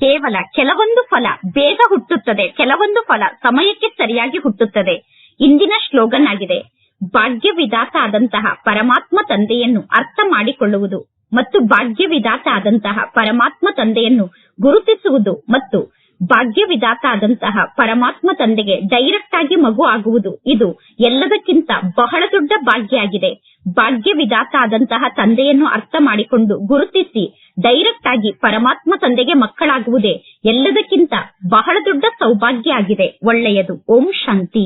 ಕೇವಲ ಕೆಲವೊಂದು ಫಲ ಬೇಗ ಹುಟ್ಟುತ್ತದೆ, ಕೆಲವೊಂದು ಫಲ ಸಮಯಕ್ಕೆ ಸರಿಯಾಗಿ ಹುಟ್ಟುತ್ತದೆ. ಇಂದಿನ ಶ್ಲೋಗನ್ ಆಗಿದೆ ಭಾಗ್ಯವಿದಾತ ಆದಂತಹ ಪರಮಾತ್ಮ ತಂದೆಯನ್ನು ಅರ್ಥ ಮಾಡಿಕೊಳ್ಳುವುದು ಮತ್ತು ಭಾಗ್ಯವಿದಾತ ಆದಂತಹ ಪರಮಾತ್ಮ ತಂದೆಯನ್ನು ಗುರುತಿಸುವುದು ಮತ್ತು ಭಾಗ್ಯವಿದಾತ ಆದಂತಹ ಪರಮಾತ್ಮ ತಂದೆಗೆ ಡೈರೆಕ್ಟ್ ಆಗಿ ಮಗು ಆಗುವುದು, ಇದು ಎಲ್ಲದಕ್ಕಿಂತ ಬಹಳ ದೊಡ್ಡ ಭಾಗ್ಯ ಆಗಿದೆ. ಭಾಗ್ಯವಿದಾತ ಆದಂತಹ ತಂದೆಯನ್ನು ಅರ್ಥ ಮಾಡಿಕೊಂಡು ಗುರುತಿಸಿ ಡೈರೆಕ್ಟ್ ಆಗಿ ಪರಮಾತ್ಮ ತಂದೆಗೆ ಮಕ್ಕಳಾಗುವುದೇ ಎಲ್ಲದಕ್ಕಿಂತ ಬಹಳ ದೊಡ್ಡ ಸೌಭಾಗ್ಯ ಆಗಿದೆ. ಒಳ್ಳೆಯದು. ಓಂ ಶಾಂತಿ.